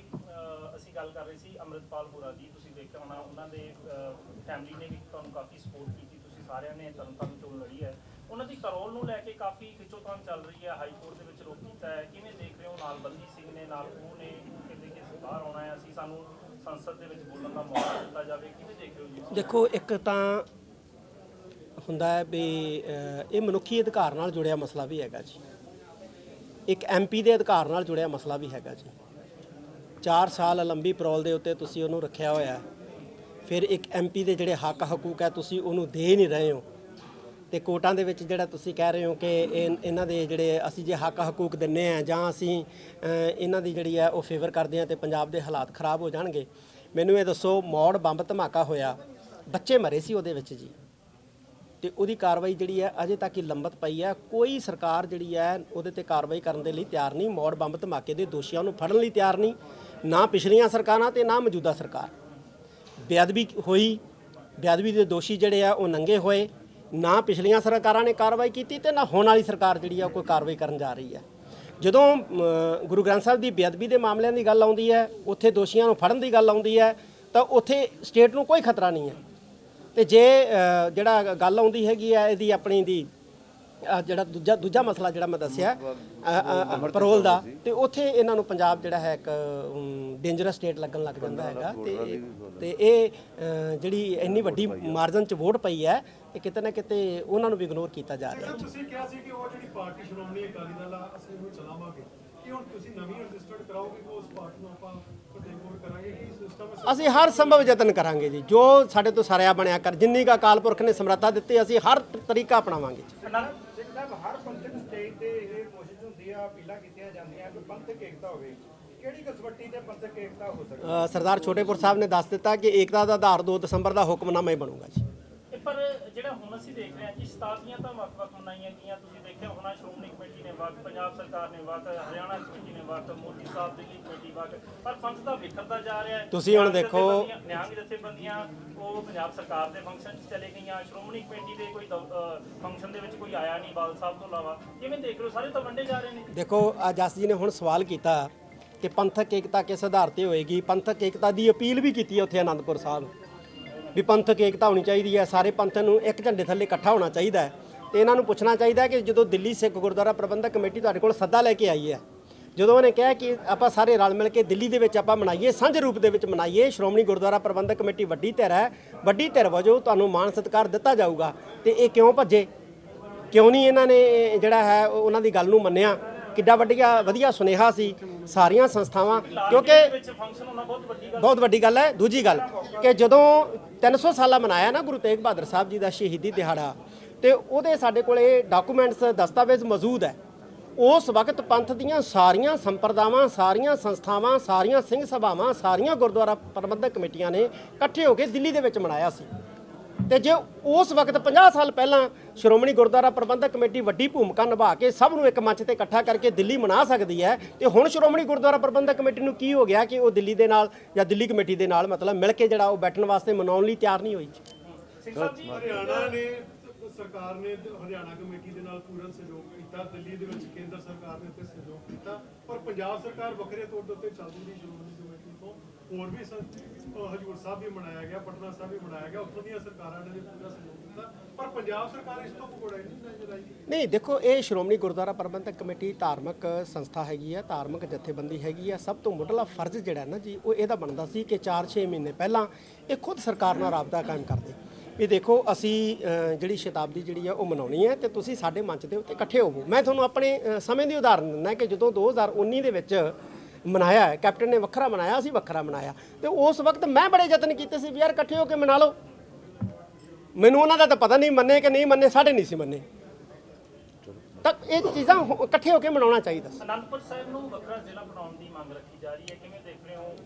ਗੱਲ ਕਰ ਰਹੇ ਸੀ ਅੰਮ੍ਰਿਤਪਾਲ ਹੋਰਾ ਦੀ, ਤੁਸੀਂ ਦੇਖਿਆ ਹੋਣਾ, ਉਹਨਾਂ ਦੇ ਫੈਮਿਲੀ ਨੇ ਵੀ ਤੁਹਾਨੂੰ ਕਾਫੀ ਸਪੋਰਟ ਕੀਤੀ, ਤੁਸੀਂ ਸਾਰਿਆਂ ਨੇ ਤਰਨਤਾਰਨ ਚੋਣ ਲੜੀ ਹੈ। ਉਹਨਾਂ ਦੀ ਕਰੋਲ ਨੂੰ ਲੈ ਕੇ ਕਾਫੀ ਖਿੱਚੋਤਾਣ ਚੱਲ ਰਹੀ ਹੈ, ਹਾਈ ਕੋਰਟ ਦੇ ਵਿੱਚ ਰੋਕ ਕੀਤਾ ਹੈ। ਕਿਵੇਂ ਦੇਖ ਰਹੇ ਹੋ? ਨਾਲ ਬੰਦੀ ਸਿੰਘ ਨੇ, ਨਾਲ ਉਹ ਨੇ, ਕਹਿੰਦੇ ਕਿ ਬਾਹਰ ਆਉਣਾ ਹੈ, ਅਸੀਂ ਸਾਨੂੰ ਸੰਸਦ ਦੇ ਵਿੱਚ ਬੋਲਣ ਦਾ ਮੌਕਾ ਦਿੱਤਾ ਜਾਵੇ। ਕਿਵੇਂ ਦੇਖ ਰਹੇ ਹੋ ਜੀ ਦੇਖੋ, ਇੱਕ ਤਾਂ ਹੁੰਦਾ ਹੈ ਵੀ ਇਹ ਮਨੁੱਖੀ ਅਧਿਕਾਰ ਨਾਲ ਜੁੜਿਆ ਮਸਲਾ ਵੀ ਹੈਗਾ ਜੀ। ਇੱਕ ਐਮਪੀ ਦੇ ਅਧਿਕਾਰ ਨਾਲ ਜੁੜਿਆ ਮਸਲਾ ਵੀ ਹੈਗਾ ਜੀ। 4 ਸਾਲ ਲੰਬੀ ਪਰੋਲ ਦੇ ਉੱਤੇ ਤੁਸੀਂ ਉਹਨੂੰ ਰੱਖਿਆ ਹੋਇਆ ਫਿਰ ਇੱਕ ਐਮਪੀ ਦੇ ਜਿਹੜੇ ਹੱਕ ਹਕੂਕ ਹੈ, ਤੁਸੀਂ ਉਹਨੂੰ ਦੇ ਨਹੀਂ ਰਹੇ ਹੋ। ਤੇ ਕੋਟਾਂ ਦੇ ਵਿੱਚ ਜਿਹੜਾ ਤੁਸੀਂ ਕਹਿ ਰਹੇ ਹੋ ਕਿ ਇਹ- ਇਹਨਾਂ ਦੇ ਜਿਹੜੇ ਅਸੀਂ ਜੇ ਹੱਕ ਹਕੂਕ ਦਿੰਨੇ ਆ ਜਾਂ ਅਸੀਂ ਇਹਨਾਂ ਦੀ ਜਿਹੜੀ ਹੈ ਉਹ ਫੇਵਰ ਕਰਦੇ ਆ ਤੇ ਪੰਜਾਬ ਦੇ ਹਾਲਾਤ ਖਰਾਬ ਹੋ ਜਾਣਗੇ। ਮੈਨੂੰ ਇਹ ਦੱਸੋ, ਮੌੜ ਬੰਬ ਧਮਾਕਾ ਹੋਇਆ, ਬੱਚੇ ਮਰੇ ਸੀ ਉਹਦੇ ਵਿੱਚ ਜੀ? ਤੇ ਉਹਦੀ ਕਾਰਵਾਈ ਜਿਹੜੀ ਹੈ ਅਜੇ ਤੱਕ ਹੀ ਲੰਬਤ ਪਈ ਹੈ। ਕੋਈ ਸਰਕਾਰ ਜਿਹੜੀ ਹੈ ਉਹਦੇ ਤੇ ਕਾਰਵਾਈ ਕਰਨ ਦੇ ਲਈ ਤਿਆਰ ਨਹੀਂ। ਮੌੜ ਬੰਬ ਧਮਾਕੇ ਦੇ ਦੋਸ਼ੀਆਂ ਨੂੰ ਫੜਨ ਲਈ ਤਿਆਰ ਨਹੀਂ। ਨਾ ਪਿਛਲੀਆਂ ਸਰਕਾਰਾਂ ਤੇ ਨਾ ਮੌਜੂਦਾ ਸਰਕਾਰ। ਬੇਅਦਬੀ ਹੋਈ। ਬੇਅਦਬੀ ਦੇ ਦੋਸ਼ੀ ਜਿਹੜੇ ਆ ਉਹ ਨੰਗੇ ਹੋਏ। ਨਾ ਪਿਛਲੀਆਂ ਸਰਕਾਰਾਂ ਨੇ ਕਾਰਵਾਈ ਕੀਤੀ ਤੇ ਨਾ ਹੁਣ ਵਾਲੀ ਸਰਕਾਰ ਜਿਹੜੀ ਆ ਉਹ ਕੋਈ ਕਾਰਵਾਈ ਕਰਨ ਜਾ ਰਹੀ ਹੈ। ਜਦੋਂ ਗੁਰੂ ਗ੍ਰੰਥ ਸਾਹਿਬ ਦੀ ਬੇਅਦਬੀ ਦੇ ਮਾਮਲਿਆਂ ਦੀ ਗੱਲ ਆਉਂਦੀ ਹੈ, ਉੱਥੇ ਦੋਸ਼ੀਆਂ ਨੂੰ ਫੜਨ ਦੀ ਗੱਲ ਆਉਂਦੀ ਹੈ, ਤਾਂ ਉੱਥੇ ਸਟੇਟ ਨੂੰ ਕੋਈ ਖਤਰਾ ਨਹੀਂ ਹੈ। ਤੇ ਜੇ ਜਿਹੜਾ ਗੱਲ ਆਉਂਦੀ ਹੈਗੀ ਹੈ ਇਹਦੀ ਆਪਣੀ ਦੀ ਜਿਹੜਾ ਦੂਜਾ ਦੂਜਾ ਮਸਲਾ ਜਿਹੜਾ ਮੈਂ ਦੱਸਿਆ ਪਰੋਲ ਦਾ ਤੇ ਉੱਥੇ ਇਹਨਾਂ ਨੂੰ ਪੰਜਾਬ ਜਿਹੜਾ ਹੈ ਇੱਕ ਡੇਂਜਰਸ ਸਟੇਟ ਲੱਗਣ ਲੱਗ ਜਾਂਦਾ ਹੈਗਾ ਤੇ ਤੇ ਇਹ ਜਿਹੜੀ ਇੰਨੀ ਵੱਡੀ ਮਾਰਜਨ ਚ ਵੋਟ ਪਈ ਹੈ ਇਹ ਕਿਤੇ ਨਾ ਕਿਤੇ ਉਹਨਾਂ ਨੂੰ ਵੀ ਇਗਨੋਰ ਕੀਤਾ ਜਾ ਰਿਹਾ ਹੈ। ਤੁਸੀਂ ਕਿਹਾ ਸੀ ਕਿ ਉਹ ਜਿਹੜੀ ਪਾਰਟੀ ਸ਼੍ਰੋਮਣੀ ਅਕਾਲੀ ਦਲ ਆ ਅਸੀਂ ਉਹਨੂੰ ਚਲਾਵਾਂਗੇ। ਕੀ ਹੁਣ ਤੁਸੀਂ ਨਵੀਂ ਰਜਿਸਟਰਡ ਕਰਾਓਗੇ ਕਿ ਉਸ ਪਾਰਟੀ ਨੂੰ ਆਪਾਂ ਅਸੀਂ ਹਰ ਸੰਭਵ ਯਤਨ ਕਰਾਂਗੇ ਜੀ। ਜੋ ਸਾਡੇ ਤੋਂ ਸਾਰਿਆ ਬਣਿਆ ਕਰ ਜਿੰਨੀ ਕਾ ਅਕਾਲ ਪੁਰਖ ਨੇ ਸਮਰੱਥਾ ਦਿੱਤੀ ਅਸੀਂ ਹਰ ਤਰੀਕਾ ਅਪਣਾਵਾਂਗੇ ਸਿੰਘ ਸਾਹਿਬ ਹਰ ਪੰਥਕ ਸਟੇਜ ਤੇ ਇਹ ਕੋਸ਼ਿਸ਼ ਹੁੰਦੀ ਆ ਅਪੀਲਾਂ ਕੀਤੀਆਂ ਜਾਂਦੀਆਂ ਕਿ ਪੰਥਕ ਏਕਤਾ ਹੋਵੇ। ਕਿਹੜੀ ਕਸਵੱਟੀ ਤੇ ਪੰਥਕ ਏਕਤਾ ਹੋ ਸਕਦੀ? ਅ, ਸਰਦਾਰ ਛੋਟੇਪੁਰ ਸਾਹਿਬ ਨੇ ਦੱਸ ਦਿੱਤਾ ਕਿ ਏਕਤਾ ਦਾ ਆਧਾਰ 2 ਦਸੰਬਰ ਦਾ ਹੁਕਮਨਾਮਾ ਹੀ ਬਣੂਗਾ ਜੀ। ਪਰ ਜਿਹੜਾ ਹੁਣ ਅਸੀਂ ਦੇਖ ਰਹੇ ਹਾਂ ਕਿ ਸਤਾਸੀਆਂ ਤਾਂ ਵੱਖ-ਵੱਖ ਮਨਾਈਆਂ ਗਈਆਂ ਤੁਸੀਂ ਦੇਖਿਆ ਹੋਣਾ ਸ਼੍ਰੋਮਣੀ ਵੱਖ ਪੰਜਾਬ ਸਰਕਾਰ ਨੇ ਵੱਖ ਹਰਿਆਣਾ ਕਮੇਟੀ ਨੇ ਵੱਖ ਮੋਦੀ ਸਾਹਿਬ ਦਿੱਲੀ ਕਮੇਟੀ ਵੱਖ ਪਰ ਪੰਥ ਤਾਂ ਵਿਖਰਦਾ ਜਾ ਰਿਹਾ ਹੈ। ਤੁਸੀਂ ਹੁਣ ਦੇਖੋ- ਨਿਹੰਗ ਜਥੇਬੰਦੀਆਂ ਉਹ ਪੰਜਾਬ ਸਰਕਾਰ ਦੇ ਫੰਕਸ਼ਨ 'ਚ ਚਲੇ ਗਈਆਂ। ਸ਼੍ਰੋਮਣੀ ਕਮੇਟੀ ਦੇ ਕੋਈ ਫੰਕਸ਼ਨ ਦੇ ਵਿੱਚ ਕੋਈ ਆਇਆ ਨਹੀਂ ਬਾਲ ਸਾਹਿਬ ਤੋਂ ਇਲਾਵਾ। ਕਿਵੇਂ ਦੇਖ ਰਹੇ ਸਾਰੇ ਤਾਂ ਵੰਡੇ ਜਾ ਰਹੇ ਨੇ। ਦੇਖੋ ਜਸ ਜੀ ਨੇ ਹੁਣ ਸਵਾਲ ਕੀਤਾ ਕਿ ਪੰਥਕ ਏਕਤਾ ਕਿਸ ਆਧਾਰ ਤੇ ਹੋਏਗੀ? ਪੰਥਕ ਏਕਤਾ ਦੀ ਅਪੀਲ ਵੀ ਕੀਤੀ ਹੈ ਉੱਥੇ ਆਨੰਦਪੁਰ ਸਾਹਿਬ ਵੀ ਪੰਥਕ ਏਕਤਾ ਹੋਣੀ ਚਾਹੀਦੀ ਹੈ। ਸਾਰੇ ਪੰਥ ਨੂੰ ਇੱਕ ਝੰਡੇ ਥੱਲੇ ਇਕੱਠਾ ਹੋਣਾ ਚਾਹੀਦਾ ਹੈ। ਤੇ ਇਹਨਾਂ ਨੂੰ ਪੁੱਛਣਾ ਚਾਹੀਦਾ ਕਿ ਜਦੋਂ ਦਿੱਲੀ ਸਿੱਖ ਗੁਰਦੁਆਰਾ ਪ੍ਰਬੰਧਕ ਕਮੇਟੀ ਤੁਹਾਡੇ ਕੋਲ ਸੱਦਾ ਲੈ ਕੇ ਆਈ ਹੈ, ਜਦੋਂ ਉਹਨੇ ਕਿਹਾ ਕਿ ਆਪਾਂ ਸਾਰੇ ਰਲ ਮਿਲ ਕੇ ਦਿੱਲੀ ਦੇ ਵਿੱਚ ਆਪਾਂ ਮਨਾਈਏ, ਸਾਂਝੇ ਰੂਪ ਦੇ ਵਿੱਚ ਮਨਾਈਏ, ਸ਼੍ਰੋਮਣੀ ਗੁਰਦੁਆਰਾ ਪ੍ਰਬੰਧਕ ਕਮੇਟੀ ਵੱਡੀ ਧਿਰ ਹੈ, ਵੱਡੀ ਧਿਰ ਵਜੋਂ ਤੁਹਾਨੂੰ ਮਾਣ ਸਤਿਕਾਰ ਦਿੱਤਾ ਜਾਊਗਾ। ਤੇ ਇਹ ਕਿਉਂ ਭੱਜੇ? ਕਿਉਂ ਨਹੀਂ ਇਹਨਾਂ ਨੇ ਜਿਹੜਾ ਹੈ ਉਹਨਾਂ ਦੀ ਗੱਲ ਨੂੰ ਮੰਨਿਆ? ਕਿੱਡਾ ਵੱਡੀਆ, ਵਧੀਆ ਸੁਨੇਹਾ ਸੀ ਸਾਰੀਆਂ ਸੰਸਥਾਵਾਂ, ਕਿਉਂਕਿ ਬਹੁਤ ਵੱਡੀ ਗੱਲ ਬਹੁਤ ਵੱਡੀ ਗੱਲ ਹੈ। ਦੂਜੀ ਗੱਲ ਕਿ ਜਦੋਂ 300 ਸਾਲਾ ਮਨਾਇਆ ਨਾ ਗੁਰੂ ਤੇਗ ਬਹਾਦਰ ਸਾਹਿਬ ਜੀ ਦਾ ਸ਼ਹੀਦੀ ਦਿਹਾੜਾ ਤੇ ਉਹਦੇ ਸਾਡੇ ਕੋਲੇ ਡਾਕੂਮੈਂਟਸ ਦਸਤਾਵੇਜ਼ ਮੌਜੂਦ ਹੈ। ਉਸ ਵਕਤ ਪੰਥ ਦੀਆਂ ਸਾਰੀਆਂ ਸੰਪਰਦਾਵਾਂ, ਸਾਰੀਆਂ ਸੰਸਥਾਵਾਂ, ਸਾਰੀਆਂ ਸਿੰਘ ਸਭਾਵਾਂ, ਸਾਰੀਆਂ ਗੁਰਦੁਆਰਾ ਪ੍ਰਬੰਧਕ ਕਮੇਟੀਆਂ ਨੇ ਇਕੱਠੇ ਹੋ ਕੇ ਦਿੱਲੀ ਦੇ ਵਿੱਚ ਮਨਾਇਆ ਸੀ। ਤੇ ਜੇ ਉਸ ਵਕਤ 50 ਸਾਲ ਪਹਿਲਾਂ ਸ਼੍ਰੋਮਣੀ ਗੁਰਦੁਆਰਾ ਪ੍ਰਬੰਧਕ ਕਮੇਟੀ ਵੱਡੀ ਭੂਮਿਕਾ ਨਿਭਾ ਕੇ ਸਭ ਨੂੰ ਇੱਕ ਮੰਚ ਤੇ ਇਕੱਠਾ ਕਰਕੇ ਦਿੱਲੀ ਮਨਾ ਸਕਦੀ ਹੈ, ਤੇ ਹੁਣ ਸ਼੍ਰੋਮਣੀ ਗੁਰਦੁਆਰਾ ਪ੍ਰਬੰਧਕ ਕਮੇਟੀ ਨੂੰ ਕੀ ਹੋ ਗਿਆ ਕਿ ਉਹ ਦਿੱਲੀ ਦੇ ਨਾਲ ਜਾਂ ਦਿੱਲੀ ਕਮੇਟੀ ਦੇ ਨਾਲ ਮਤਲਬ ਮਿਲ ਕੇ ਜਿਹੜਾ ਉਹ ਬੈਠਣ ਵਾਸਤੇ ਮਨਾਉਣ ਲਈ ਤਿਆਰ ਨਹੀਂ ਹੋਈ? ਸਿੰਘ ਸਾਹਿਬ ਜੀ, ਹਰਿਆਣਾ ਨੇ ਸਰਕਾਰ ਨੇ ਹਰਿਆਣਾ ਕਮੇਟੀ ਦੇ ਨਾਲ ਪੂਰਨ ਸਹਿਯੋਗ ਕੀਤਾ, ਦਿੱਲੀ ਦੇ ਵਿੱਚ ਕੇਂਦਰ ਸਰਕਾਰ ਨੇ ਉੱਤੇ ਸਹਿਯੋਗ ਕੀਤਾ ਪਰ ਪੰਜਾਬ ਸਰਕਾਰ ਵੱਖਰੇ ਤੌਰ ਦੇ ਉੱਤੇ ਚੱਲਦੀ ਦੀ ਸ਼੍ਰੋਮਣੀ ਕਮੇਟੀ ਤੋਂ ਹੋਰ ਵੀ ਹਜ਼ੂਰ ਸਾਹਿਬ ਵੀ ਮਨਾਇਆ ਗਿਆ, ਪਟਨਾ ਸਾਹਿਬ ਵੀ ਮਨਾਇਆ ਗਿਆ, ਉੱਥੋਂ ਦੀਆਂ ਸਰਕਾਰਾਂ ਨੇ ਪੂਰਾ ਸਹਿਯੋਗ ਦਿੱਤਾ ਪਰ ਪੰਜਾਬ ਸਰਕਾਰ ਇਸ ਤੋਂ ਪਕੋੜਾ ਨਹੀਂ ਨਜ਼ਰ ਆਈ ਨਹੀਂ, ਦੇਖੋ, ਇਹ ਸ਼੍ਰੋਮਣੀ ਗੁਰਦੁਆਰਾ ਪ੍ਰਬੰਧਕ ਕਮੇਟੀ ਧਾਰਮਿਕ ਸੰਸਥਾ ਹੈਗੀ ਹੈ ਧਾਰਮਿਕ ਜਥੇਬੰਦੀ ਹੈਗੀ ਹੈ ਸਭ ਤੋਂ ਮੁੱਢਲਾ ਫਰਜ਼ ਜਿਹੜਾ ਨਾ ਜੀ, ਉਹ ਇਹਦਾ ਬਣਦਾ ਸੀ ਕਿ 4-6 ਮਹੀਨੇ ਪਹਿਲਾਂ ਇਹ ਖੁਦ ਸਰਕਾਰ ਨਾਲ ਰਾਬਤਾ ਕਾਇਮ ਕਰਦੇ। ਵੀ ਦੇਖੋ ਅਸੀਂ ਅ, ਜਿਹੜੀ ਸ਼ਤਾਬਦੀ ਜਿਹੜੀ ਆ ਉਹ ਮਨਾਉਣੀ ਹੈ ਤੇ ਤੁਸੀਂ ਸਾਡੇ ਮੰਚ ਦੇ ਉੱਤੇ ਇਕੱਠੇ ਹੋਵੋ। ਮੈਂ ਤੁਹਾਨੂੰ ਆਪਣੇ ਅ, ਸਮੇਂ ਦੀ ਉਦਾਹਰਨ ਦਿੰਦਾ ਕਿ ਜਦੋਂ 2019 ਦੇ ਵਿੱਚ ਮਨਾਇਆ ਹੈ ਕੈਪਟਨ ਨੇ ਵੱਖਰਾ ਮਨਾਇਆ ਅਸੀਂ ਵੱਖਰਾ ਮਨਾਇਆ। ਤੇ ਉਸ ਵਕਤ ਮੈਂ ਬੜੇ ਯਤਨ ਕੀਤੇ ਸੀ ਵੀ ਯਾਰ ਇਕੱਠੇ ਹੋ ਕੇ ਮਨਾ ਲਓ। ਮੈਨੂੰ ਉਹਨਾਂ ਦਾ ਤਾਂ ਪਤਾ ਨਹੀਂ ਮੰਨੇ ਕਿ ਨਹੀਂ ਮੰਨੇ ਸਾਡੇ ਨਹੀਂ ਸੀ ਮੰਨੇ। ਤਾਂ ਇਹ ਚੀਜ਼ਾਂ ਹੋ- ਇਕੱਠੇ ਹੋ ਕੇ ਮਨਾਉਣਾ ਚਾਹੀਦਾ ਸੀ। ਅਨੰਦਪੁਰ ਸਾਹਿਬ ਨੂੰ ਵੱਖਰਾ ਜ਼ਿਲ੍ਹਾ ਬਣਾਉਣ ਦੀ ਮੰਗ ਰੱਖੀ ਜਾ ਰਹੀ ਹੈ। ਕਿਵੇਂ ਦੇਖ ਰਹੇ ਹੋ?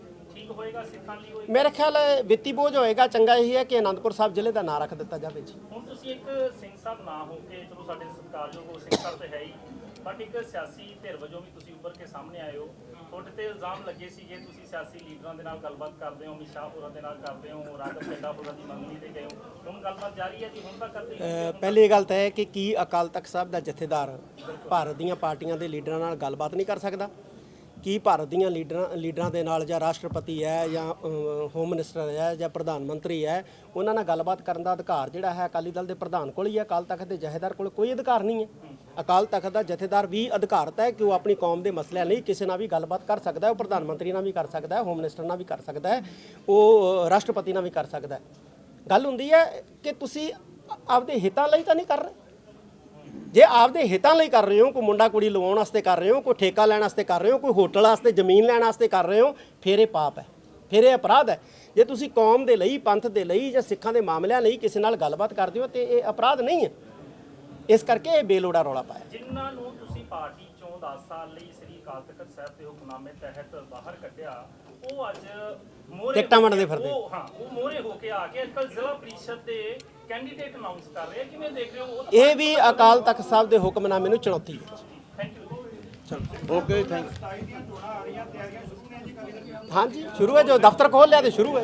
ਠੀਕ ਹੋਏਗਾ ਸਿੱਖਾਂ ਲਈ ਹੋਏਗਾ? ਮੇਰੇ ਖਿਆਲ ਹੈ ਵਿੱਤੀ ਬੋਝ ਹੋਏਗਾ ਚੰਗਾ ਇਹ ਹੈ ਕਿ ਅਨੰਦਪੁਰ ਸਾਹਿਬ ਜ਼ਿਲ੍ਹੇ ਦਾ ਨਾਂ ਰੱਖ ਦਿੱਤਾ ਜਾਵੇ ਜੀ। ਹੁਣ ਤੁਸੀਂ ਇੱਕ ਸਿੰਘ ਸਾਹਿਬ ਨਾ ਹੋ ਕੇ ਚਲੋ ਸਾਡੇ ਸਤਿਕਾਰਯੋਗ ਸਿੰਘ ਸਾਹਿਬ ਤੇ ਹੈ ਹੀ ਬਟ ਇੱਕ ਸਿਆਸੀ ਧਿਰ ਵਜੋਂ ਵੀ ਤੁਸੀਂ ਉੱਭਰ ਕੇ ਸਾਹਮਣੇ ਆਏ ਹੋ। ਤੁਹਾਡੇ ਤੇ ਇਲਜ਼ਾਮ ਲੱਗੇ ਸੀਗੇ ਤੁਸੀਂ ਸਿਆਸੀ ਲੀਡਰਾਂ ਦੇ ਨਾਲ ਗੱਲਬਾਤ ਕਰਦੇ ਹੋ ਅਮਿਤ ਸ਼ਾਹ ਹੋਰਾਂ ਦੇ ਨਾਲ ਕਰਦੇ ਹੋ ਰਾਘਵ ਚੱਡਾ ਹੋਰਾਂ ਦੀ ਮੰਗਣੀ ਤੇ ਗਏ ਹੋ। ਹੁਣ ਗੱਲਬਾਤ ਜਾਰੀ ਹੈ ਜੀ ਹੁਣ ਤੱਕ ਕਰਦੇ ਪਹਿਲੀ ਗੱਲ ਤਾਂ ਇਹ ਕਿ ਕੀ ਅਕਾਲ ਤਖਤ ਸਾਹਿਬ ਦਾ ਜਥੇਦਾਰ ਭਾਰਤ ਦੀਆਂ ਪਾਰਟੀਆਂ ਦੇ ਲੀਡਰਾਂ ਨਾਲ ਗੱਲਬਾਤ ਨਹੀਂ ਕਰ ਸਕਦਾ। ਕੀ ਭਾਰਤ ਦੀਆਂ ਲੀਡਰਾਂ ਲੀਡਰਾਂ ਦੇ ਨਾਲ ਜਾਂ ਰਾਸ਼ਟਰਪਤੀ ਹੈ ਜਾਂ ਹੋਮ ਮਿਨਿਸਟਰ ਹੈ ਜਾਂ ਪ੍ਰਧਾਨ ਮੰਤਰੀ ਹੈ, ਉਹਨਾਂ ਨਾਲ ਗੱਲਬਾਤ ਕਰਨ ਦਾ ਅਧਿਕਾਰ ਜਿਹੜਾ ਹੈ ਅਕਾਲੀ ਦਲ ਦੇ ਪ੍ਰਧਾਨ ਕੋਲ ਹੀ ਹੈ, ਅਕਾਲ ਤਖਤ ਦੇ ਜਥੇਦਾਰ ਕੋਲ ਕੋਈ ਅਧਿਕਾਰ ਨਹੀਂ ਹੈ। ਅਕਾਲ ਤਖਤ ਦਾ ਜਥੇਦਾਰ ਵੀ ਅਧਿਕਾਰਤ ਹੈ ਕਿ ਉਹ ਆਪਣੀ ਕੌਮ ਦੇ ਮਸਲਿਆਂ ਲਈ ਕਿਸੇ ਨਾਲ ਵੀ ਗੱਲਬਾਤ ਕਰ ਸਕਦਾ ਹੈ, ਉਹ ਪ੍ਰਧਾਨ ਮੰਤਰੀ ਨਾਲ ਵੀ ਕਰ ਸਕਦਾ ਹੈ ਹੋਮ ਮਿਨਿਸਟਰ ਨਾਲ ਵੀ ਕਰ ਸਕਦਾ ਹੈ, ਉਹ ਰਾਸ਼ਟਰਪਤੀ ਨਾਲ ਵੀ ਕਰ ਸਕਦਾ ਹੈ। ਗੱਲ ਹੁੰਦੀ ਹੈ ਕਿ ਤੁਸੀਂ ਆਪਦੇ ਹਿੱਤਾਂ ਲਈ ਤਾਂ ਨਹੀਂ ਕਰ ਰਹੇ। ਜੇ ਆਪਦੇ ਹਿੱਤਾਂ ਲਈ ਕਰ ਰਹੇ ਹੋ, ਕੋਈ ਮੁੰਡਾ ਕੁੜੀ ਲਵਾਉਣ ਵਾਸਤੇ ਕਰ ਰਹੇ ਹੋ, ਕੋਈ ਠੇਕਾ ਲੈਣ ਵਾਸਤੇ ਕਰ ਰਹੇ ਹੋ, ਕੋਈ ਹੋਟਲ ਵਾਸਤੇ, ਜ਼ਮੀਨ ਲੈਣ ਵਾਸਤੇ ਕਰ ਰਹੇ ਹੋ, ਫਿਰ ਇਹ ਪਾਪ ਹੈ। ਫਿਰ ਇਹ ਅਪਰਾਧ ਹੈ। ਜੇ ਤੁਸੀਂ ਕੌਮ ਦੇ ਲਈ, ਪੰਥ ਦੇ ਲਈ ਜਾਂ ਸਿੱਖਾਂ ਦੇ ਮਾਮਲਿਆਂ ਲਈ ਕਿਸੇ ਨਾਲ ਗੱਲਬਾਤ ਕਰਦੇ ਹੋ, ਤੇ ਇਹ ਅਪਰਾਧ ਨਹੀਂ ਹੈ। ਇਸ ਕਰਕੇ ਇਹ ਬੇਲੋੜਾ ਰੌਲਾ ਪਾਇਆ। ਜਿਨ੍ਹਾਂ ਨੂੰ ਤੁਸੀਂ ਪਾਰਟੀ ਚੋਂ 10 ਸਾਲ ਲਈ ਸ੍ਰੀ ਅਕਾਲ ਤਖਤ ਸਾਹਿਬ ਦੇ ਹੁਕਮਨਾਮੇ ਤਹਿਤ ਬਾਹਰ ਕੱਢਿਆ, ਉਹ ਅੱਜ ਟਿਕਟਾਂ ਵੰਡਦੇ ਫਿਰਦੇ। ਉਹ ਹਾਂ ਉਹ ਮੋਹਰੇ ਹੋ ਕੇ ਆ ਕੇ ਅੱਜਕੱਲ ਜ਼ਿਲ੍ਹਾ ਪ੍ਰੀਸ਼ਦ ਦੇ ਕੈਂਡੀਡੇਟ ਅਨਾਉਂਸ ਕਰ ਰਹੇ ਆ। ਕਿਵੇਂ ਦੇਖ ਰਹੇ ਹੋ? ਇਹ ਵੀ ਅਕਾਲ ਤਖਤ ਸਾਹਿਬ ਦੇ ਹੁਕਮਨਾਮੇ ਨੂੰ ਚੁਣੌਤੀ ਹੈ। ਥੈਂਕ ਯੂ ਓਕੇ ਥੈਂਕ ਹਾਂਜੀ ਸ਼ੁਰੂ ਹੈ ਜੋ ਦਫ਼ਤਰ ਖੋਲ ਲਿਆ ਤੇ ਸ਼ੁਰੂ ਹੈ।